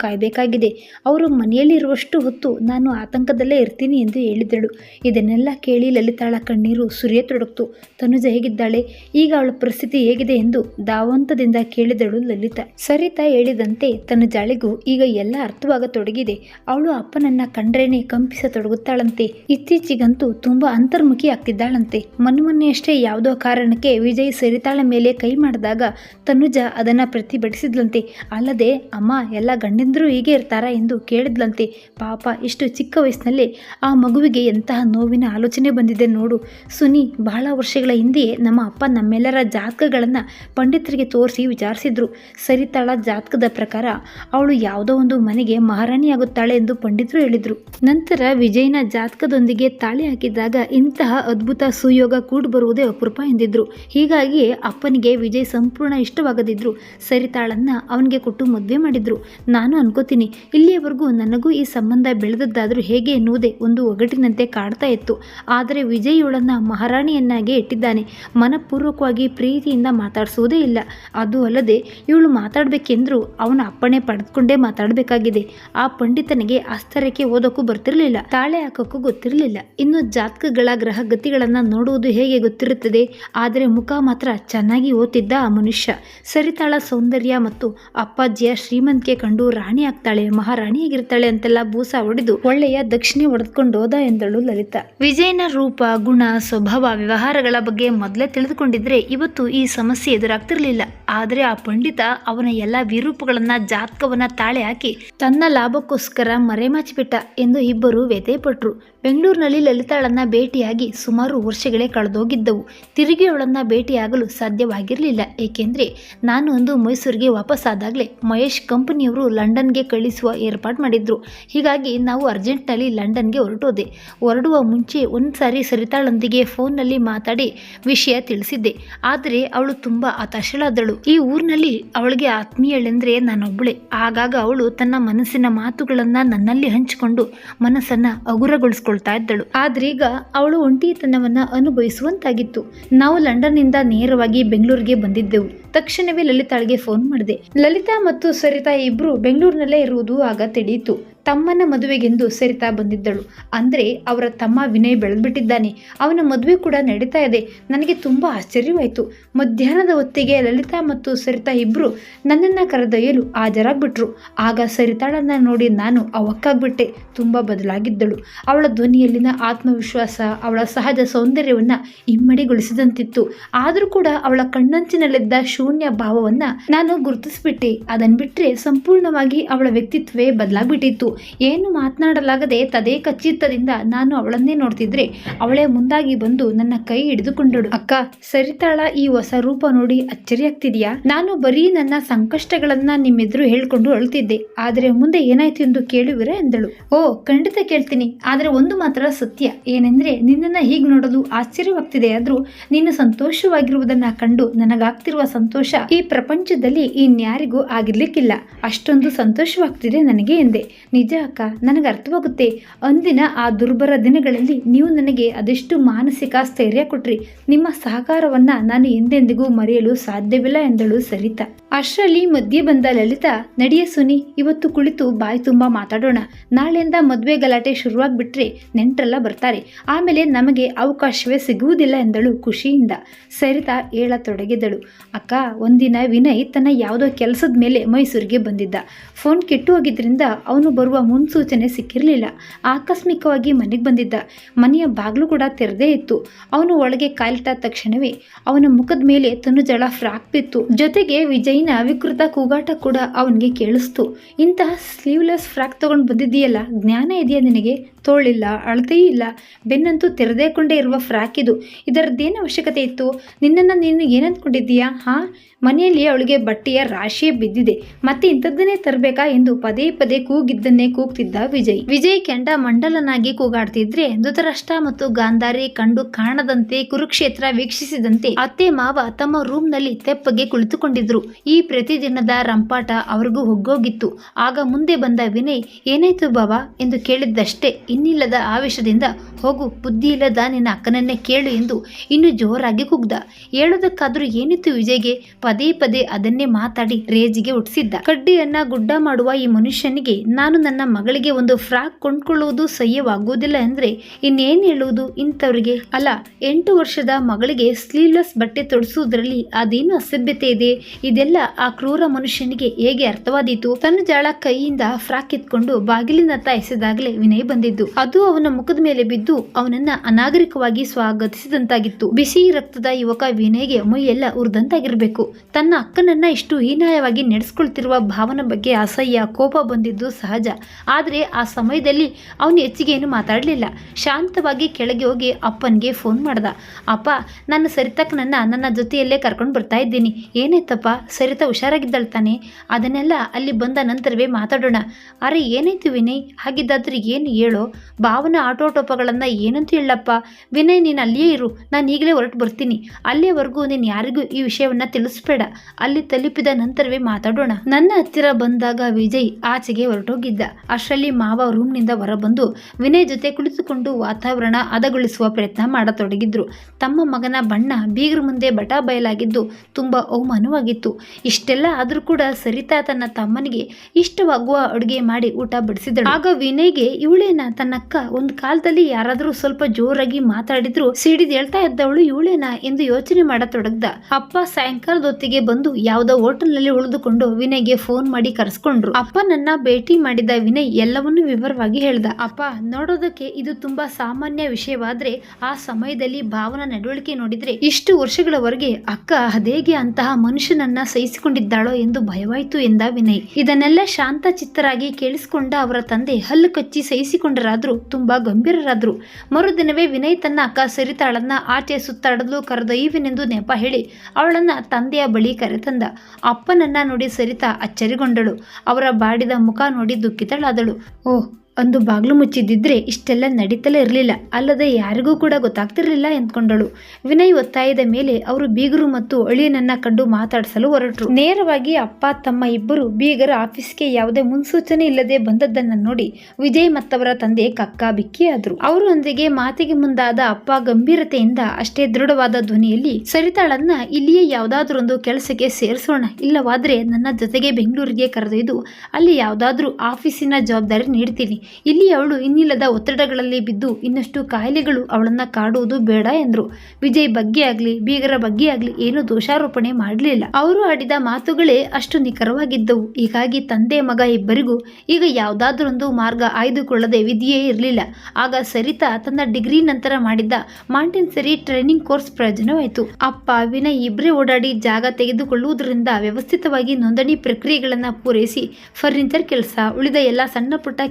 ಕಾಯಬೇಕಾಗಿದೆ ಅವರು ಮನೆಯಲ್ಲಿರುವಷ್ಟು ಹೊತ್ತು ನಾನು ಆತಂಕದಲ್ಲೇ ಇರ್ತೀನಿ ಎಂದು ಹೇಳಿದಳು. ಇದನ್ನೆಲ್ಲ ಕೇಳಿ ಲಲಿತಾಳ ಕಣ್ಣೀರು ಸುರಿಯತೊಡಗಿತು. ತನುಜ ಹೇಗಿದ್ದಾಳೆ? ಈಗ ಅವಳ ಪರಿಸ್ಥಿತಿ ಹೇಗಿದೆ ಎಂದು ದಾವಂತದಿಂದ ಕೇಳಿದಳು ಲಲಿತಾ. ಸರಿತಾ ಹೇಳಿದಂತೆ ತನುಜಾಳಿಗೂ ಈಗ ಎಲ್ಲ ಅರ್ಥವಾಗತೊಡಗಿದೆ. ಅವಳು ಅಪ್ಪನನ್ನ ಕಂಡ್ರೇನೆ ಕಂಪಿಸತೊಡಗುತ್ತಾಳಂತೆ. ಇತ್ತೀಚೆಗಂತೂ ತುಂಬಾ ಅಂತರ್ಮುಖಿ ಆಗ್ತಿದ್ದಾಳಂತೆ. ಮೊನ್ನೆಯಷ್ಟೇ ಯಾವುದೋ ಕಾರಣಕ್ಕೆ ವಿಜಯ್ ಸರಿತಾಳ ಮೇಲೆ ಕೈ ಮಾಡಿದಾಗ ತನುಜ ಅದನ್ನ ಪ್ರತಿಭಟಿಸಿದ್ಲಂತೆ. ಅಲ್ಲದೆ ಅಮ್ಮ ಎಲ್ಲ ಗಂಡಂದ್ರೂ ಹೀಗೆ ಇರ್ತಾರಾ ಎಂದು ಕೇಳಿದ್ಲಂತೆ. ಪಾಪ, ಇಷ್ಟು ಚಿಕ್ಕ ವಯಸ್ಸಿನಲ್ಲಿ ಆ ಮಗುವಿಗೆ ಎಂತಹ ನೋವಿನ ಆಲೋಚನೆ ಬಂದಿದೆ ನೋಡು. ಸುನಿ, ಬಹಳ ವರ್ಷಗಳ ಹಿಂದೆಯೇ ನಮ್ಮ ಅಪ್ಪ ನಮ್ಮೆಲ್ಲರ ಜಾತಕಗಳನ್ನು ಪಂಡಿತರಿಗೆ ತೋರಿಸಿ ವಿಚಾರಿಸಿದ್ರು. ಸರಿತಾಳ ಜಾತಕದ ಪ್ರಕಾರ ಅವಳು ಯಾವುದೋ ಒಂದು ಮನೆಗೆ ಮಹಾರಾಣಿಯಾಗುತ್ತಾಳೆ ಎಂದು ಪಂಡಿತರು ಹೇಳಿದರು. ನಂತರ ವಿಜಯನ ಜಾತಕದೊಂದಿಗೆ ತಾಳಿ ಹಾಕಿದಾಗ ಇಂತಹ ಅದ್ಭುತ ಸುಯೋಗ ಕೂಡಿ ಬರುವುದೇ ಅಪರೂಪ ಎಂದಿದ್ರು. ಹೀಗಾಗಿ ಅಪ್ಪನಿಗೆ ವಿಜಯ್ ಸಂಪೂರ್ಣ ಇಷ್ಟವಾಗದಿದ್ರು. ಸರಿತಾಳನ್ನ ಅವನಿಗೆ ಕೊಟ್ಟು ಮದುವೆ ಮಾಡಿದ್ರು. ನಾನು ಅನ್ಕೋತೀನಿ ಇಲ್ಲಿಯವರೆಗೂ ನನಗೂ ಈ ಸಂಬಂಧ ಬೆಳೆದದ್ದಾದರೂ ಹೇಗೆ ಎನ್ನುವುದೇ ಒಂದು ಒಗಟಿನಂತೆ ಕಾಡ್ತಾ ಇತ್ತು. ಆದರೆ ವಿಜಯ್ ಮಹಾರಾಣಿಯನ್ನಾಗಿ ಇಟ್ಟಿದ್ದಾನೆ. ಮನಪೂರ್ವಕವಾಗಿ ಪ್ರೀತಿಯಿಂದ ಮಾತಾಡಿಸುವುದೇ ಇಲ್ಲ. ಅದು ಅಲ್ಲದೆ ಇವಳು ಮಾತಾಡಬೇಕೆಂದರೂ ಅವನ ಅಪ್ಪಣೆ ಪಡೆದುಕೊಂಡೇ ಮಾತಾಡಬೇಕಾಗಿದೆ. ಆ ಪಂಡಿತನಿಗೆ ಅಸ್ತರಕ್ಕೆ ಓದೋಕ್ಕೂ ಬರ್ತಿರಲಿಲ್ಲ. ತಾಳೆ ಹಾಕೋಕ್ಕೂ ಗೊತ್ತಿರಲಿಲ್ಲ. ಇನ್ನು ಜಾತಕಗಳ ಗ್ರಹ ಗತಿಗಳನ್ನು ನೋಡುವುದು ಹೇಗೆ ಗೊತ್ತಿರುತ್ತದೆ? ಆದರೆ ಮುಖ ಮಾತ್ರ ಚೆನ್ನಾಗಿ ಓದ್ತಿದ್ದ ಆ ಮನುಷ್ಯ. ಸರಿತಾಳ ಸೌಂದರ್ಯ ಮತ್ತು ಅಪ್ಪಾಜಿಯ ಶ್ರೀಮಂತಿಕೆ ಕಂಡು ರಾಣಿ ಆಗ್ತಾಳೆ. ಮಹಾರಾಣಿಯಾಗಿರ್ತಾಳೆ ಅಂತೆಲ್ಲ ಬೂಸ ಹೊಡೆದು ಒಳ್ಳೆಯ ದಕ್ಷಿಣೆ ಹೊಡೆದುಕೊಂಡು ಹೋದ ಎಂದಳು ಲಲಿತಾ. ವಿಜಯನ ರೂಪ, ಗುಣ, ಸ್ವಭಾವ, ವ್ಯವಹಾರಗಳ ಬಗ್ಗೆ ಮೊದಲೇ ತಿಳಿದುಕೊಂಡಿದ್ರೆ ಇವತ್ತು ಈ ಸಮಸ್ಯೆ ಎದುರಾಗ್ತಿರ್ಲಿಲ್ಲ. ಆದ್ರೆ ಆ ಪಂಡಿತ ಅವನ ಎಲ್ಲ ವಿರೂಪಗಳನ್ನ, ಜಾತಕವನ್ನ ತಾಳೆ ಹಾಕಿ ತನ್ನ ಲಾಭಕ್ಕೋಸ್ಕರ ಮರೆಮಾಚಿಬಿಟ್ಟ ಎಂದು ಇಬ್ಬರು ವ್ಯಥೆಪಟ್ರು. ಬೆಂಗಳೂರಿನಲ್ಲಿ ಲಲಿತಾಳನ್ನ ಭೇಟಿಯಾಗಿ ಸುಮಾರು ವರ್ಷಗಳೇ ಕಳೆದೋಗಿದ್ದವು. ತಿರುಗಿ ಅವಳನ್ನ ಭೇಟಿಯಾಗಲು ಸಾಧ್ಯವಾಗಿರಲಿಲ್ಲ. ಏಕೆಂದರೆ ನಾನು ಒಂದು ಮೈಸೂರಿಗೆ ವಾಪಸ್ಸಾದಾಗಲೇ ಮಹೇಶ್ ಕಂಪನಿಯವರು ಲಂಡನ್ಗೆ ಕಳಿಸುವ ಏರ್ಪಾಡು ಮಾಡಿದ್ರು. ಹೀಗಾಗಿ ನಾವು ಅರ್ಜೆಂಟ್ನಲ್ಲಿ ಲಂಡನ್ಗೆ ಹೊರಟೋದೆ. ಹೊರಡುವ ಮುಂಚೆ ಒಂದು ಸಾರಿ ಸರಿತಾಳೊಂದಿಗೆ ಫೋನ್ನಲ್ಲಿ ಮಾತಾಡಿ ವಿಷಯ ತಿಳಿಸಿದ್ದೆ. ಆದರೆ ಅವಳು ತುಂಬ ಹತಾಶಳಾದಳು. ಈ ಊರಿನಲ್ಲಿ ಅವಳಿಗೆ ಆತ್ಮೀಯಳೆಂದರೆ ನಾನೊಬ್ಬಳೆ. ಆಗಾಗ ಅವಳು ತನ್ನ ಮನಸ್ಸಿನ ಮಾತುಗಳನ್ನು ನನ್ನಲ್ಲಿ ಹಂಚಿಕೊಂಡು ಮನಸ್ಸನ್ನು ಹಗುರಗೊಳಿಸ್ಕೊಳ್ತಾ ಇದ್ದಳು. ಆದರೀಗ ಅವಳು ಒಂಟಿತನವನ್ನು ಅನುಭವಿಸುವಂತಾಗಿತ್ತು. ನಾವು ಲಂಡನ್ನಿಂದ ನೇರವಾಗಿ ಬೆಂಗಳೂರಿಗೆ ಬಂದಿದ್ದೆವು. ತಕ್ಷಣವೇ ಲಲಿತಾಳಿಗೆ ಫೋನ್ ಮಾಡಿದೆ. ಲಲಿತಾ ಮತ್ತು ಸರಿತಾ ಇಬ್ಬರು ಬೆಂಗಳೂರಿನಲ್ಲೇ ಇರುವುದು ಆಗ ತಿಳಿಯಿತು ತಮ್ಮನ ಮದುವೆಗೆಂದು ಸರಿತಾ ಬಂದಿದ್ದಳು. ಅಂದರೆ ಅವರ ತಮ್ಮ ವಿನಯ್ ಬೆಳೆದ್ಬಿಟ್ಟಿದ್ದಾನೆ. ಅವನ ಮದುವೆ ಕೂಡ ನಡೀತಾ ಇದೆ. ನನಗೆ ತುಂಬ ಆಶ್ಚರ್ಯವಾಯಿತು. ಮಧ್ಯಾಹ್ನದ ಹೊತ್ತಿಗೆ ಲಲಿತಾ ಮತ್ತು ಸರಿತಾ ಇಬ್ಬರು ನನ್ನನ್ನು ಕರೆದೊಯ್ಯಲು ಹಾಜರಾಗ್ಬಿಟ್ರು. ಆಗ ಸರಿತಾಳನ್ನ ನೋಡಿ ನಾನು ಅವಕ್ಕಾಗ್ಬಿಟ್ಟೆ. ತುಂಬ ಬದಲಾಗಿದ್ದಳು. ಅವಳ ಧ್ವನಿಯಲ್ಲಿನ ಆತ್ಮವಿಶ್ವಾಸ, ಅವಳ ಸಹಜ ಸೌಂದರ್ಯವನ್ನು ಇಮ್ಮಡಿಗೊಳಿಸಿದಂತಿತ್ತು. ಆದರೂ ಕೂಡ ಅವಳ ಕಣ್ಣಂಚಿನಲ್ಲಿದ್ದ ಶೂನ್ಯ ಭಾವವನ್ನು ನಾನು ಗುರುತಿಸ್ಬಿಟ್ಟೆ. ಅದನ್ನು ಬಿಟ್ಟರೆ ಸಂಪೂರ್ಣವಾಗಿ ಅವಳ ವ್ಯಕ್ತಿತ್ವವೇ ಬದಲಾಗ್ಬಿಟ್ಟಿತ್ತು. ಏನು ಮಾತನಾಡಲಾಗದೆ ತದೇ ಕಚ್ಚಿತ್ತದಿಂದ ನಾನು ಅವಳನ್ನೇ ನೋಡ್ತಿದ್ರೆ ಅವಳೇ ಮುಂದಾಗಿ ಬಂದು ನನ್ನ ಕೈ ಹಿಡಿದುಕೊಂಡಳು. ಅಕ್ಕ, ಸರಿತಾಳ, ಈ ಹೊಸ ರೂಪ ನೋಡಿ ಅಚ್ಚರಿಯಾಗ್ತಿದ್ಯಾ? ನಾನು ಬರೀ ನನ್ನ ಸಂಕಷ್ಟಗಳನ್ನ ನಿಮ್ಮೆದುರು ಹೇಳ್ಕೊಂಡು ಅಳ್ತಿದ್ದೆ. ಆದರೆ ಮುಂದೆ ಏನಾಯ್ತು ಎಂದು ಕೇಳುವಿರ ಎಂದಳು. ಓ, ಖಂಡಿತ ಕೇಳ್ತೀನಿ. ಆದರೆ ಒಂದು ಮಾತ್ರ ಸತ್ಯ. ಏನೆಂದ್ರೆ ನಿನ್ನನ್ನ ಹೀಗೆ ನೋಡಲು ಆಶ್ಚರ್ಯವಾಗ್ತಿದೆ. ಆದ್ರೂ ನೀನು ಸಂತೋಷವಾಗಿರುವುದನ್ನ ಕಂಡು ನನಗಾಗ್ತಿರುವ ಸಂತೋಷ ಈ ಪ್ರಪಂಚದಲ್ಲಿ ಇನ್ಯಾರಿಗೂ ಆಗಿರ್ಲಿಕ್ಕಿಲ್ಲ. ಅಷ್ಟೊಂದು ಸಂತೋಷವಾಗ್ತಿದೆ ನನಗೆ ಎಂದೆ. ಅಕ್ಕ, ನನಗೆ ಅರ್ಥವಾಗುತ್ತೆ. ಅಂದಿನ ಆ ದುರ್ಬರ ದಿನಗಳಲ್ಲಿ ನೀವು ನನಗೆ ಅದೆಷ್ಟು ಮಾನಸಿಕ ಸ್ಥೈರ್ಯ ಕೊಟ್ರಿ. ನಿಮ್ಮ ಸಹಕಾರವನ್ನು ನಾನು ಎಂದೆಂದಿಗೂ ಮರೆಯಲು ಸಾಧ್ಯವಿಲ್ಲ ಎಂದಳು ಸರಿತಾ. ಅಷ್ಟರಲ್ಲಿ ಮಧ್ಯೆ ಬಂದ ಲಲಿತಾ, ನಡೆಯ ಸುನಿ, ಇವತ್ತು ಕುಳಿತು ಬಾಯಿ ತುಂಬ ಮಾತಾಡೋಣ. ನಾಳೆಯಿಂದ ಮದುವೆ ಗಲಾಟೆ ಶುರುವಾಗ್ಬಿಟ್ರೆ ನೆಂಟರೆಲ್ಲ ಬರ್ತಾರೆ. ಆಮೇಲೆ ನಮಗೆ ಅವಕಾಶವೇ ಸಿಗುವುದಿಲ್ಲ ಎಂದಳು ಖುಷಿಯಿಂದ. ಸರಿತಾ ಹೇಳತೊಡಗಿದಳು. ಅಕ್ಕ, ಒಂದಿನ ವಿನಯ್ ತನ್ನ ಯಾವುದೋ ಕೆಲಸದ ಮೇಲೆ ಮೈಸೂರಿಗೆ ಬಂದಿದ್ದ. ಫೋನ್ ಕೆಟ್ಟು ಹೋಗಿದ್ದರಿಂದ ಅವನು ಬರುವ ಮುನ್ಸೂಚನೆ ಸಿಕ್ಕಿರಲಿಲ್ಲ. ಆಕಸ್ಮಿಕವಾಗಿ ಮನೆಗೆ ಬಂದಿದ್ದ. ಮನೆಯ ಬಾಗಿಲು ಕೂಡ ತೆರೆದೇ ಇತ್ತು. ಅವನು ಒಳಗೆ ಕಾಲಿಟ್ಟ ತಕ್ಷಣವೇ ಅವನ ಮುಖದ ಮೇಲೆ ತನುಜಳ ಫ್ರಾಕ್ ಬಿತ್ತು. ಜೊತೆಗೆ ವಿಜಯ್ನ ವಿಕೃತ ಕೂಗಾಟ ಕೂಡ ಅವನಿಗೆ ಕೇಳಿಸ್ತು. ಇಂತಹ ಸ್ಲೀವ್ಲೆಸ್ ಫ್ರಾಕ್ ತಗೊಂಡು ಬಂದಿದ್ದೀಯಲ್ಲ, ಜ್ಞಾನ ಇದೆಯಾ ನಿನಗೆ? ತೋಳಿಲ್ಲ, ಅಳತೆಯೂ ಇಲ್ಲ. ಬೆನ್ನಂತೂ ತೆರೆದೇಕೊಂಡೇ ಇರುವ ಫ್ರಾಕ್ ಇದು. ಇದರದ್ದೇನು ಅವಶ್ಯಕತೆ ಇತ್ತು? ನಿನ್ನನ್ನು ನೀನು ಏನಂದ್ಕೊಂಡಿದ್ದೀಯಾ ಹಾ? ಮನೆಯಲ್ಲಿ ಅವಳಿಗೆ ಬಟ್ಟೆಯ ರಾಶಿಯೇ ಬಿದ್ದಿದೆ. ಮತ್ತೆ ಇಂಥದ್ದನ್ನೇ ತರಬೇಕಾ ಎಂದು ಪದೇ ಪದೇ ಕೂಗಿದ್ದನ್ನೇ ಕೂಗ್ತಿದ್ದ ವಿಜಯ್. ವಿಜಯ್ ಕೆಂಡ ಮಂಡಲನಾಗಿ ಕೂಗಾಡ್ತಿದ್ರೆ ಧೃತರಾಷ್ಟ್ರ ಮತ್ತು ಗಾಂಧಾರಿ ಕಂಡು ಕಾಣದಂತೆ ಕುರುಕ್ಷೇತ್ರ ವೀಕ್ಷಿಸಿದಂತೆ ಅತ್ತೆ ಮಾವ ತಮ್ಮ ರೂಮ್ನಲ್ಲಿ ತೆಪ್ಪಗೆ ಕುಳಿತುಕೊಂಡಿದ್ರು. ಈ ಪ್ರತಿದಿನದ ರಂಪಾಟ ಅವ್ರಿಗೂ ಹೊಗ್ಗೋಗಿತ್ತು. ಆಗ ಮುಂದೆ ಬಂದ ವಿನಯ್, ಏನಾಯ್ತು ಬಾಬಾ ಎಂದು ಕೇಳಿದ್ದಷ್ಟೇ. ಇನ್ನಿಲ್ಲದ ಆವೇಶದಿಂದ, ಹೋಗು, ಬುದ್ಧಿ ಇಲ್ಲದ ನಿನ್ನ ಅಕ್ಕನನ್ನೇ ಕೇಳು ಎಂದು ಇನ್ನು ಜೋರಾಗಿ ಕುಗ್ದ. ಹೇಳೋದಕ್ಕಾದ್ರೂ ಏನಿತ್ತು ವಿಜಯ್ಗೆ? ಪದೇ ಪದೇ ಅದನ್ನೇ ಮಾತಾಡಿ ರೇಜಿಗೆ ಹುಟ್ಟಿಸಿದ್ದ ಕಡ್ಡಿಯನ್ನ ಗುಡ್ಡ ಮಾಡುವ ಈ ಮನುಷ್ಯನಿಗೆ ನಾನು ನನ್ನ ಮಗಳಿಗೆ ಒಂದು ಫ್ರಾಕ್ ಕೊಂಡ್ಕೊಳ್ಳುವುದು ಸಹ್ಯವಾಗುವುದಿಲ್ಲ ಅಂದ್ರೆ ಇನ್ನೇನ್ ಹೇಳುವುದು? ಇಂಥವ್ರಿಗೆ ಅಲ್ಲ, ಎಂಟು ವರ್ಷದ ಮಗಳಿಗೆ ಸ್ಲೀವ್ಲೆಸ್ ಬಟ್ಟೆ ತೊಡಿಸುವುದರಲ್ಲಿ ಅದೇನು ಅಸಭ್ಯತೆ ಇದೆ? ಇದೆಲ್ಲ ಆ ಕ್ರೂರ ಮನುಷ್ಯನಿಗೆ ಹೇಗೆ ಅರ್ಥವಾದೀತು? ತನ್ನ ಜಾಳ ಕೈಯಿಂದ ಫ್ರಾಕ್ ಎತ್ಕೊಂಡು ಬಾಗಿಲಿನತ್ತ ಎಸೆದಾಗಲೇ ವಿನಯ್ ಬಂದಿದ್ದು. ಅದು ಅವನ ಮುಖದ ಮೇಲೆ ಬಿದ್ದು ಅವನನ್ನ ಅನಾಗರಿಕವಾಗಿ ಸ್ವಾಗತಿಸಿದಂತಾಗಿತ್ತು. ಬಿಸಿ ರಕ್ತದ ಯುವಕ ವಿನಯ್ಗೆ ಮೈಯೆಲ್ಲ ಉರಿದಂತಾಗಿರ್ಬೇಕು. ತನ್ನ ಅಕ್ಕನನ್ನು ಇಷ್ಟು ಹೀನಾಯವಾಗಿ ನಡೆಸ್ಕೊಳ್ತಿರುವ ಭಾವನ ಬಗ್ಗೆ ಅಸಹ್ಯ, ಕೋಪ ಬಂದಿದ್ದು ಸಹಜ. ಆದರೆ ಆ ಸಮಯದಲ್ಲಿ ಅವನು ಹೆಚ್ಚಿಗೆ ಏನು ಮಾತಾಡಲಿಲ್ಲ. ಶಾಂತವಾಗಿ ಕೆಳಗೆ ಹೋಗಿ ಅಪ್ಪನಿಗೆ ಫೋನ್ ಮಾಡ್ದ. ಅಪ್ಪ, ನನ್ನ ಸರಿತಕ್ಕನನ್ನ ನನ್ನ ಜೊತೆಯಲ್ಲೇ ಕರ್ಕೊಂಡು ಬರ್ತಾ ಇದ್ದೀನಿ. ಏನಾಯ್ತಪ್ಪ? ಸರಿತ ಹುಷಾರಾಗಿದ್ದಾಳೆ ತಾನೆ? ಅದನ್ನೆಲ್ಲ ಅಲ್ಲಿ ಬಂದ ನಂತರವೇ ಮಾತಾಡೋಣ. ಅರೆ, ಏನಾಯ್ತು ವಿನಯ್? ಹಾಗಿದ್ದಾದ್ರೆ ಏನು ಹೇಳೋ? ಭಾವನ ಆಟೋಟೋಪಗಳನ್ನು ಏನಂತ ಹೇಳಪ್ಪ. ವಿನಯ್, ನೀನು ಅಲ್ಲಿಯೇ ಇರು. ನಾನು ಈಗಲೇ ಹೊರಟು ಬರ್ತೀನಿ. ಅಲ್ಲಿಯವರೆಗೂ ನೀನು ಯಾರಿಗೂ ಈ ವಿಷಯವನ್ನು ತಿಳಿಸ್ಬೇಡ ಅಲ್ಲಿ ತಲುಪಿದ ನಂತರವೇ ಮಾತಾಡೋಣ. ನನ್ನ ಹತ್ತಿರ ಬಂದಾಗ ವಿಜಯ್ ಆಚೆಗೆ ಹೊರಟೋಗಿದ್ದ. ಅಷ್ಟರಲ್ಲಿ ಮಾವ ರೂಮ್ನಿಂದ ಹೊರಬಂದು ವಿನಯ್ ಜೊತೆ ಕುಳಿತುಕೊಂಡು ವಾತಾವರಣ ಹದಗೊಳಿಸುವ ಪ್ರಯತ್ನ ಮಾಡತೊಡಗಿದ್ರು. ತಮ್ಮ ಮಗನ ಬಣ್ಣ ಬೀಗರ ಮುಂದೆ ಬಟ ಬಯಲಾಗಿದ್ದು ತುಂಬ ಅವಮಾನವಾಗಿತ್ತು. ಇಷ್ಟೆಲ್ಲ ಆದರೂ ಕೂಡ ಸರಿತಾ ತನ್ನ ತಮ್ಮನಿಗೆ ಇಷ್ಟವಾಗುವ ಅಡುಗೆ ಮಾಡಿ ಊಟ ಬಡಿಸಿದಳು. ಆಗ ವಿನಯ್ಗೆ ಇವಳೇನ? ತನ್ನಕ್ಕ ಒಂದು ಕಾಲದಲ್ಲಿ ಯಾರಾದರೂ ಸ್ವಲ್ಪ ಜೋರಾಗಿ ಮಾತಾಡಿದ್ರು ಸಿಡಿದೇಳ್ತಾ ಇದ್ದವಳು ಇವಳೇನ? ಎಂದು ಯೋಚನೆ ಮಾಡತೊಡಗ್ದ ಅಪ್ಪ ಸಾಯಂಕಾಲದ ಹೊತ್ತಿಗೆ ಬಂದು ಯಾವುದೋ ಹೋಟೆಲ್ನಲ್ಲಿ ಉಳಿದುಕೊಂಡು ವಿನಯ್ಗೆ ಫೋನ್ ಮಾಡಿ ಕರೆಸ್ಕೊಂಡ್ರು. ಅಪ್ಪ ನನ್ನ ಭೇಟಿ ಮಾಡಿದ ವಿನಯ್ ಎಲ್ಲವನ್ನೂ ವಿವರವಾಗಿ ಹೇಳ್ದ. ಅಪ್ಪ, ನೋಡೋದಕ್ಕೆ ಇದು ತುಂಬಾ ಸಾಮಾನ್ಯ ವಿಷಯವಾದ್ರೆ ಆ ಸಮಯದಲ್ಲಿ ಭಾವನ ನಡವಳಿಕೆ ನೋಡಿದ್ರೆ ಇಷ್ಟು ವರ್ಷಗಳವರೆಗೆ ಅಕ್ಕ ಅದೇಗೆ ಅಂತಹ ಮನುಷ್ಯನನ್ನ ಸಹಿಸಿಕೊಂಡಿದ್ದಾಳೋ ಎಂದು ಭಯವಾಯಿತು ಎಂದ ವಿನಯ್. ಇದನ್ನೆಲ್ಲ ಶಾಂತ ಚಿತ್ತರಾಗಿ ಕೇಳಿಸಿಕೊಂಡ ಅವರ ತಂದೆ ಹಲ್ಲು ಕಚ್ಚಿ ಸಹಿಸಿಕೊಂಡರಾದ್ರು ತುಂಬಾ ಗಂಭೀರರಾದ್ರು. ಮರುದಿನವೇ ವಿನಯ್ ತನ್ನ ಅಕ್ಕ ಸರಿತಾಳನ್ನ ಆಚೆ ಸುತ್ತಾಡಲು ಕರೆದೊಯ್ಯುವೆನೆಂದು ನೆಪ ಹೇಳಿ ಅವಳನ್ನ ತಂದೆಯ ಬಳಿ ಕರೆತಂದ ಅಪ್ಪನನ್ನ ನೋಡಿ ಸರಿತಾ ಅಚ್ಚರಿಗೊಂಡಳು. ಅವರ ಬಾಡಿದ ಮುಖ ನೋಡಿ ದುಃಖಿತಳಾದಳು. ಓಹ್ ಅಂದು ಬಾಗ್ಲು ಮುಚ್ಚಿದ್ದಿದ್ರೆ ಇಷ್ಟೆಲ್ಲ ನಡೀತಲೇ ಇರಲಿಲ್ಲ. ಅಲ್ಲದೆ ಯಾರಿಗೂ ಕೂಡ ಗೊತ್ತಾಗ್ತಿರಲಿಲ್ಲ ಎಂದ್ಕೊಂಡಳು. ವಿನಯ್ ಒತ್ತಾಯದ ಮೇಲೆ ಅವರು ಬೀಗರು ಮತ್ತು ಅಳಿಯನನ್ನ ಕಂಡು ಮಾತಾಡಿಸಲು ಹೊರಟರು. ನೇರವಾಗಿ ಅಪ್ಪ, ತಮ್ಮ ಇಬ್ಬರು ಬೀಗರ ಆಫೀಸ್ಗೆ ಯಾವುದೇ ಮುನ್ಸೂಚನೆ ಇಲ್ಲದೆ ಬಂದದ್ದನ್ನ ನೋಡಿ ವಿಜಯ್ ಮತ್ತವರ ತಂದೆ ಕಕ್ಕ ಬಿಕ್ಕಿಯಾದ್ರು. ಅವರೊಂದಿಗೆ ಮಾತಿಗೆ ಮುಂದಾದ ಅಪ್ಪ ಗಂಭೀರತೆಯಿಂದ ಅಷ್ಟೇ ದೃಢವಾದ ಧ್ವನಿಯಲ್ಲಿ, ಸರಿತಾಳನ್ನ ಇಲ್ಲಿಯೇ ಯಾವುದಾದ್ರೊಂದು ಕೆಲಸಕ್ಕೆ ಸೇರಿಸೋಣ, ಇಲ್ಲವಾದ್ರೆ ನನ್ನ ಜೊತೆಗೆ ಬೆಂಗಳೂರಿಗೆ ಕರೆದೊಯ್ದು ಅಲ್ಲಿ ಯಾವುದಾದ್ರೂ ಆಫೀಸಿನ ಜವಾಬ್ದಾರಿ ನೀಡ್ತೀನಿ. ಇಲ್ಲಿ ಅವಳು ಇನ್ನಿಲ್ಲದ ಒತ್ತಡಗಳಲ್ಲಿ ಬಿದ್ದು ಇನ್ನಷ್ಟು ಕಾಯಿಲೆಗಳು ಅವಳನ್ನ ಕಾಡುವುದು ಬೇಡ ಎಂದರು. ವಿಜಯ್ ಬಗ್ಗೆ ಆಗ್ಲಿ, ಬೀಗರ ಬಗ್ಗೆ ಆಗ್ಲಿ ಏನು ದೋಷಾರೋಪಣೆ ಮಾಡಲಿಲ್ಲ. ಅವರು ಆಡಿದ ಮಾತುಗಳೇ ಅಷ್ಟು ನಿಖರವಾಗಿದ್ದವು. ಹೀಗಾಗಿ ತಂದೆ, ಮಗ ಇಬ್ಬರಿಗೂ ಈಗ ಯಾವುದಾದ್ರೊಂದು ಮಾರ್ಗ ಆಯ್ದುಕೊಳ್ಳದೆ ವಿಧಿಯೇ ಇರಲಿಲ್ಲ. ಆಗ ಸರಿತಾ ತನ್ನ ಡಿಗ್ರಿ ನಂತರ ಮಾಡಿದ್ದ ಮಾಂಟೆನ್ಸರಿ ಟ್ರೈನಿಂಗ್ ಕೋರ್ಸ್ ಪ್ರಯೋಜನವಾಯಿತು. ಅಪ್ಪ, ವಿನಯ್ ಇಬ್ಬರೇ ಓಡಾಡಿ ಜಾಗ ತೆಗೆದುಕೊಳ್ಳುವುದರಿಂದ ವ್ಯವಸ್ಥಿತವಾಗಿ ನೋಂದಣಿ ಪ್ರಕ್ರಿಯೆಗಳನ್ನು ಪೂರೈಸಿ, ಫರ್ನಿಚರ್, ಕೆಲಸ ಉಳಿದ ಎಲ್ಲ ಸಣ್ಣ ಪುಟ್ಟ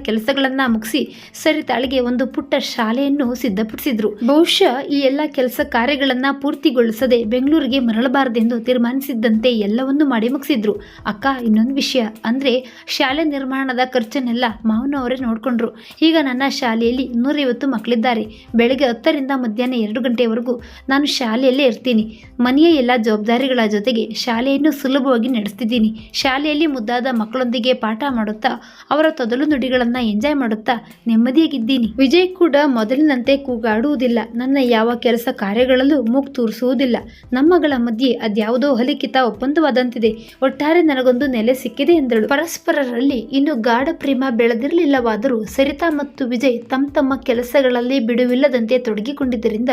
ಕೆಲಸಗಳನ್ನ ಮುಗಿಸಿ ಸರಿತಾಳಿಗೆ ಒಂದು ಪುಟ್ಟ ಶಾಲೆಯನ್ನು ಸಿದ್ಧಪಡಿಸಿದ್ರು. ಬಹುಶಃ ಈ ಎಲ್ಲ ಕೆಲಸ ಕಾರ್ಯಗಳನ್ನ ಪೂರ್ತಿಗೊಳಿಸದೆ ಬೆಂಗಳೂರಿಗೆ ಮರಳಬಾರದೆಂದು ತೀರ್ಮಾನಿಸಿದ್ದಂತೆ ಎಲ್ಲವನ್ನೂ ಮಾಡಿ ಮುಗಿಸಿದ್ರು. ಅಕ್ಕ, ಇನ್ನೊಂದು ವಿಷಯ. ಅಂದ್ರೆ ಶಾಲೆ ನಿರ್ಮಾಣದ ಖರ್ಚನ್ನೆಲ್ಲ ಮಾವನವರೇ ನೋಡ್ಕೊಂಡ್ರು. ಈಗ ನನ್ನ ಶಾಲೆಯಲ್ಲಿ ನೂರೈವತ್ತು ಮಕ್ಕಳಿದ್ದಾರೆ ಬೆಳಗ್ಗೆ ಹತ್ತರಿಂದ ಮಧ್ಯಾಹ್ನ ಎರಡು ಗಂಟೆವರೆಗೂ ನಾನು ಶಾಲೆಯಲ್ಲೇ ಇರ್ತೀನಿ. ಮನೆಯ ಎಲ್ಲ ಜವಾಬ್ದಾರಿಗಳ ಜೊತೆಗೆ ಶಾಲೆಯನ್ನು ಸುಲಭವಾಗಿ ನಡೆಸ್ತಿದ್ದೀನಿ. ಶಾಲೆಯಲ್ಲಿ ಮುದ್ದಾದ ಮಕ್ಕಳೊಂದಿಗೆ ಪಾಠ ಮಾಡುತ್ತಾ ಅವರ ತೊದಲು ನುಡಿಗಳನ್ನು ಎಂಜಾಯ್ ಮಾಡುತ್ತಾ ನೆಮ್ಮದಿಯಾಗಿದ್ದೀನಿ. ವಿಜಯ್ ಕೂಡ ಮೊದಲಿನಂತೆ ಕೂಗಾಡುವುದಿಲ್ಲ. ನನ್ನ ಯಾವ ಕೆಲಸ ಕಾರ್ಯಗಳಲ್ಲೂ ಮೂಗು ತೂರಿಸುವುದಿಲ್ಲ. ನಮ್ಮಗಳ ಮಧ್ಯೆ ಅದ್ಯಾವುದೋ ಹಲಿಕಿತ ಒಪ್ಪಂದವಾದಂತಿದೆ. ಒಟ್ಟಾರೆ ನನಗೊಂದು ನೆಲೆ ಸಿಕ್ಕಿದೆ ಎಂದಳು. ಪರಸ್ಪರರಲ್ಲಿ ಇನ್ನು ಗಾಢ ಪ್ರೇಮ ಬೆಳೆದಿರಲಿಲ್ಲವಾದರೂ ಸರಿತಾ ಮತ್ತು ವಿಜಯ್ ತಮ್ಮ ತಮ್ಮ ಕೆಲಸಗಳಲ್ಲಿ ಬಿಡುವಿಲ್ಲದಂತೆ ತೊಡಗಿಕೊಂಡಿದ್ದರಿಂದ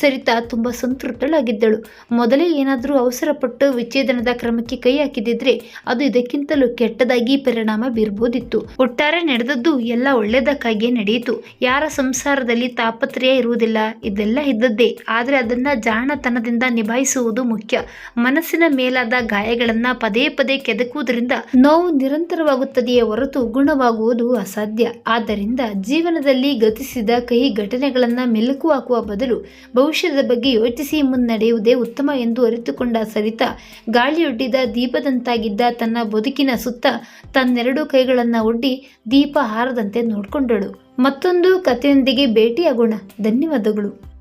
ಸರಿತಾ ತುಂಬಾ ಸಂತೃಪ್ತಳಾಗಿದ್ದಳು. ಮೊದಲೇ ಏನಾದರೂ ಅವಸರಪಟ್ಟು ವಿಚ್ಛೇದನದ ಕ್ರಮಕ್ಕೆ ಕೈ ಹಾಕಿದಿದ್ರೆ ಅದು ಇದಕ್ಕಿಂತಲೂ ಕೆಟ್ಟದಾಗಿ ಪರಿಣಾಮ ಬೀರಬಹುದಿತ್ತು ಒಟ್ಟಾರೆ ನಡೆದದ್ದು ಎಲ್ಲ ಒಳ್ಳೆಯದಕ್ಕಾಗಿಯೇ ನಡೆಯಿತು. ಯಾರ ಸಂಸಾರದಲ್ಲಿ ತಾಪತ್ರಯ ಇರುವುದಿಲ್ಲ, ಇದೆಲ್ಲ ಇದ್ದದ್ದೇ. ಆದರೆ ಅದನ್ನು ಜಾಣತನದಿಂದ ನಿಭಾಯಿಸುವುದು ಮುಖ್ಯ. ಮನಸ್ಸಿನ ಮೇಲಾದ ಗಾಯಗಳನ್ನು ಪದೇ ಪದೇ ಕೆದಕುವುದರಿಂದ ನೋವು ನಿರಂತರವಾಗುತ್ತದೆಯೇ ಹೊರತು ಗುಣವಾಗುವುದು ಅಸಾಧ್ಯ. ಆದ್ದರಿಂದ ಜೀವನದಲ್ಲಿ ಗತಿಸಿದ ಕಹಿ ಘಟನೆಗಳನ್ನು ಮೆಲುಕು ಹಾಕುವ ಬದಲು ಭವಿಷ್ಯದ ಬಗ್ಗೆ ಯೋಚಿಸಿ ಮುನ್ನಡೆಯುವುದೇ ಉತ್ತಮ ಎಂದು ಅರಿತುಕೊಂಡ ಸರಿತಾ, ಗಾಳಿಯೊಡ್ಡಿದ ದೀಪದಂತಾಗಿದ್ದ ತನ್ನ ಬದುಕಿನ ಸುತ್ತ ತನ್ನೆರಡು ಕೈಗಳನ್ನು ಒಡ್ಡಿ ದೀಪ ಹಾರದಂತೆ ನೋಡಿಕೊಂಡಳು. ಮತ್ತೊಂದು ಕಥೆಯೊಂದಿಗೆ ಭೇಟಿಯಾಗೋಣ. ಧನ್ಯವಾದಗಳು.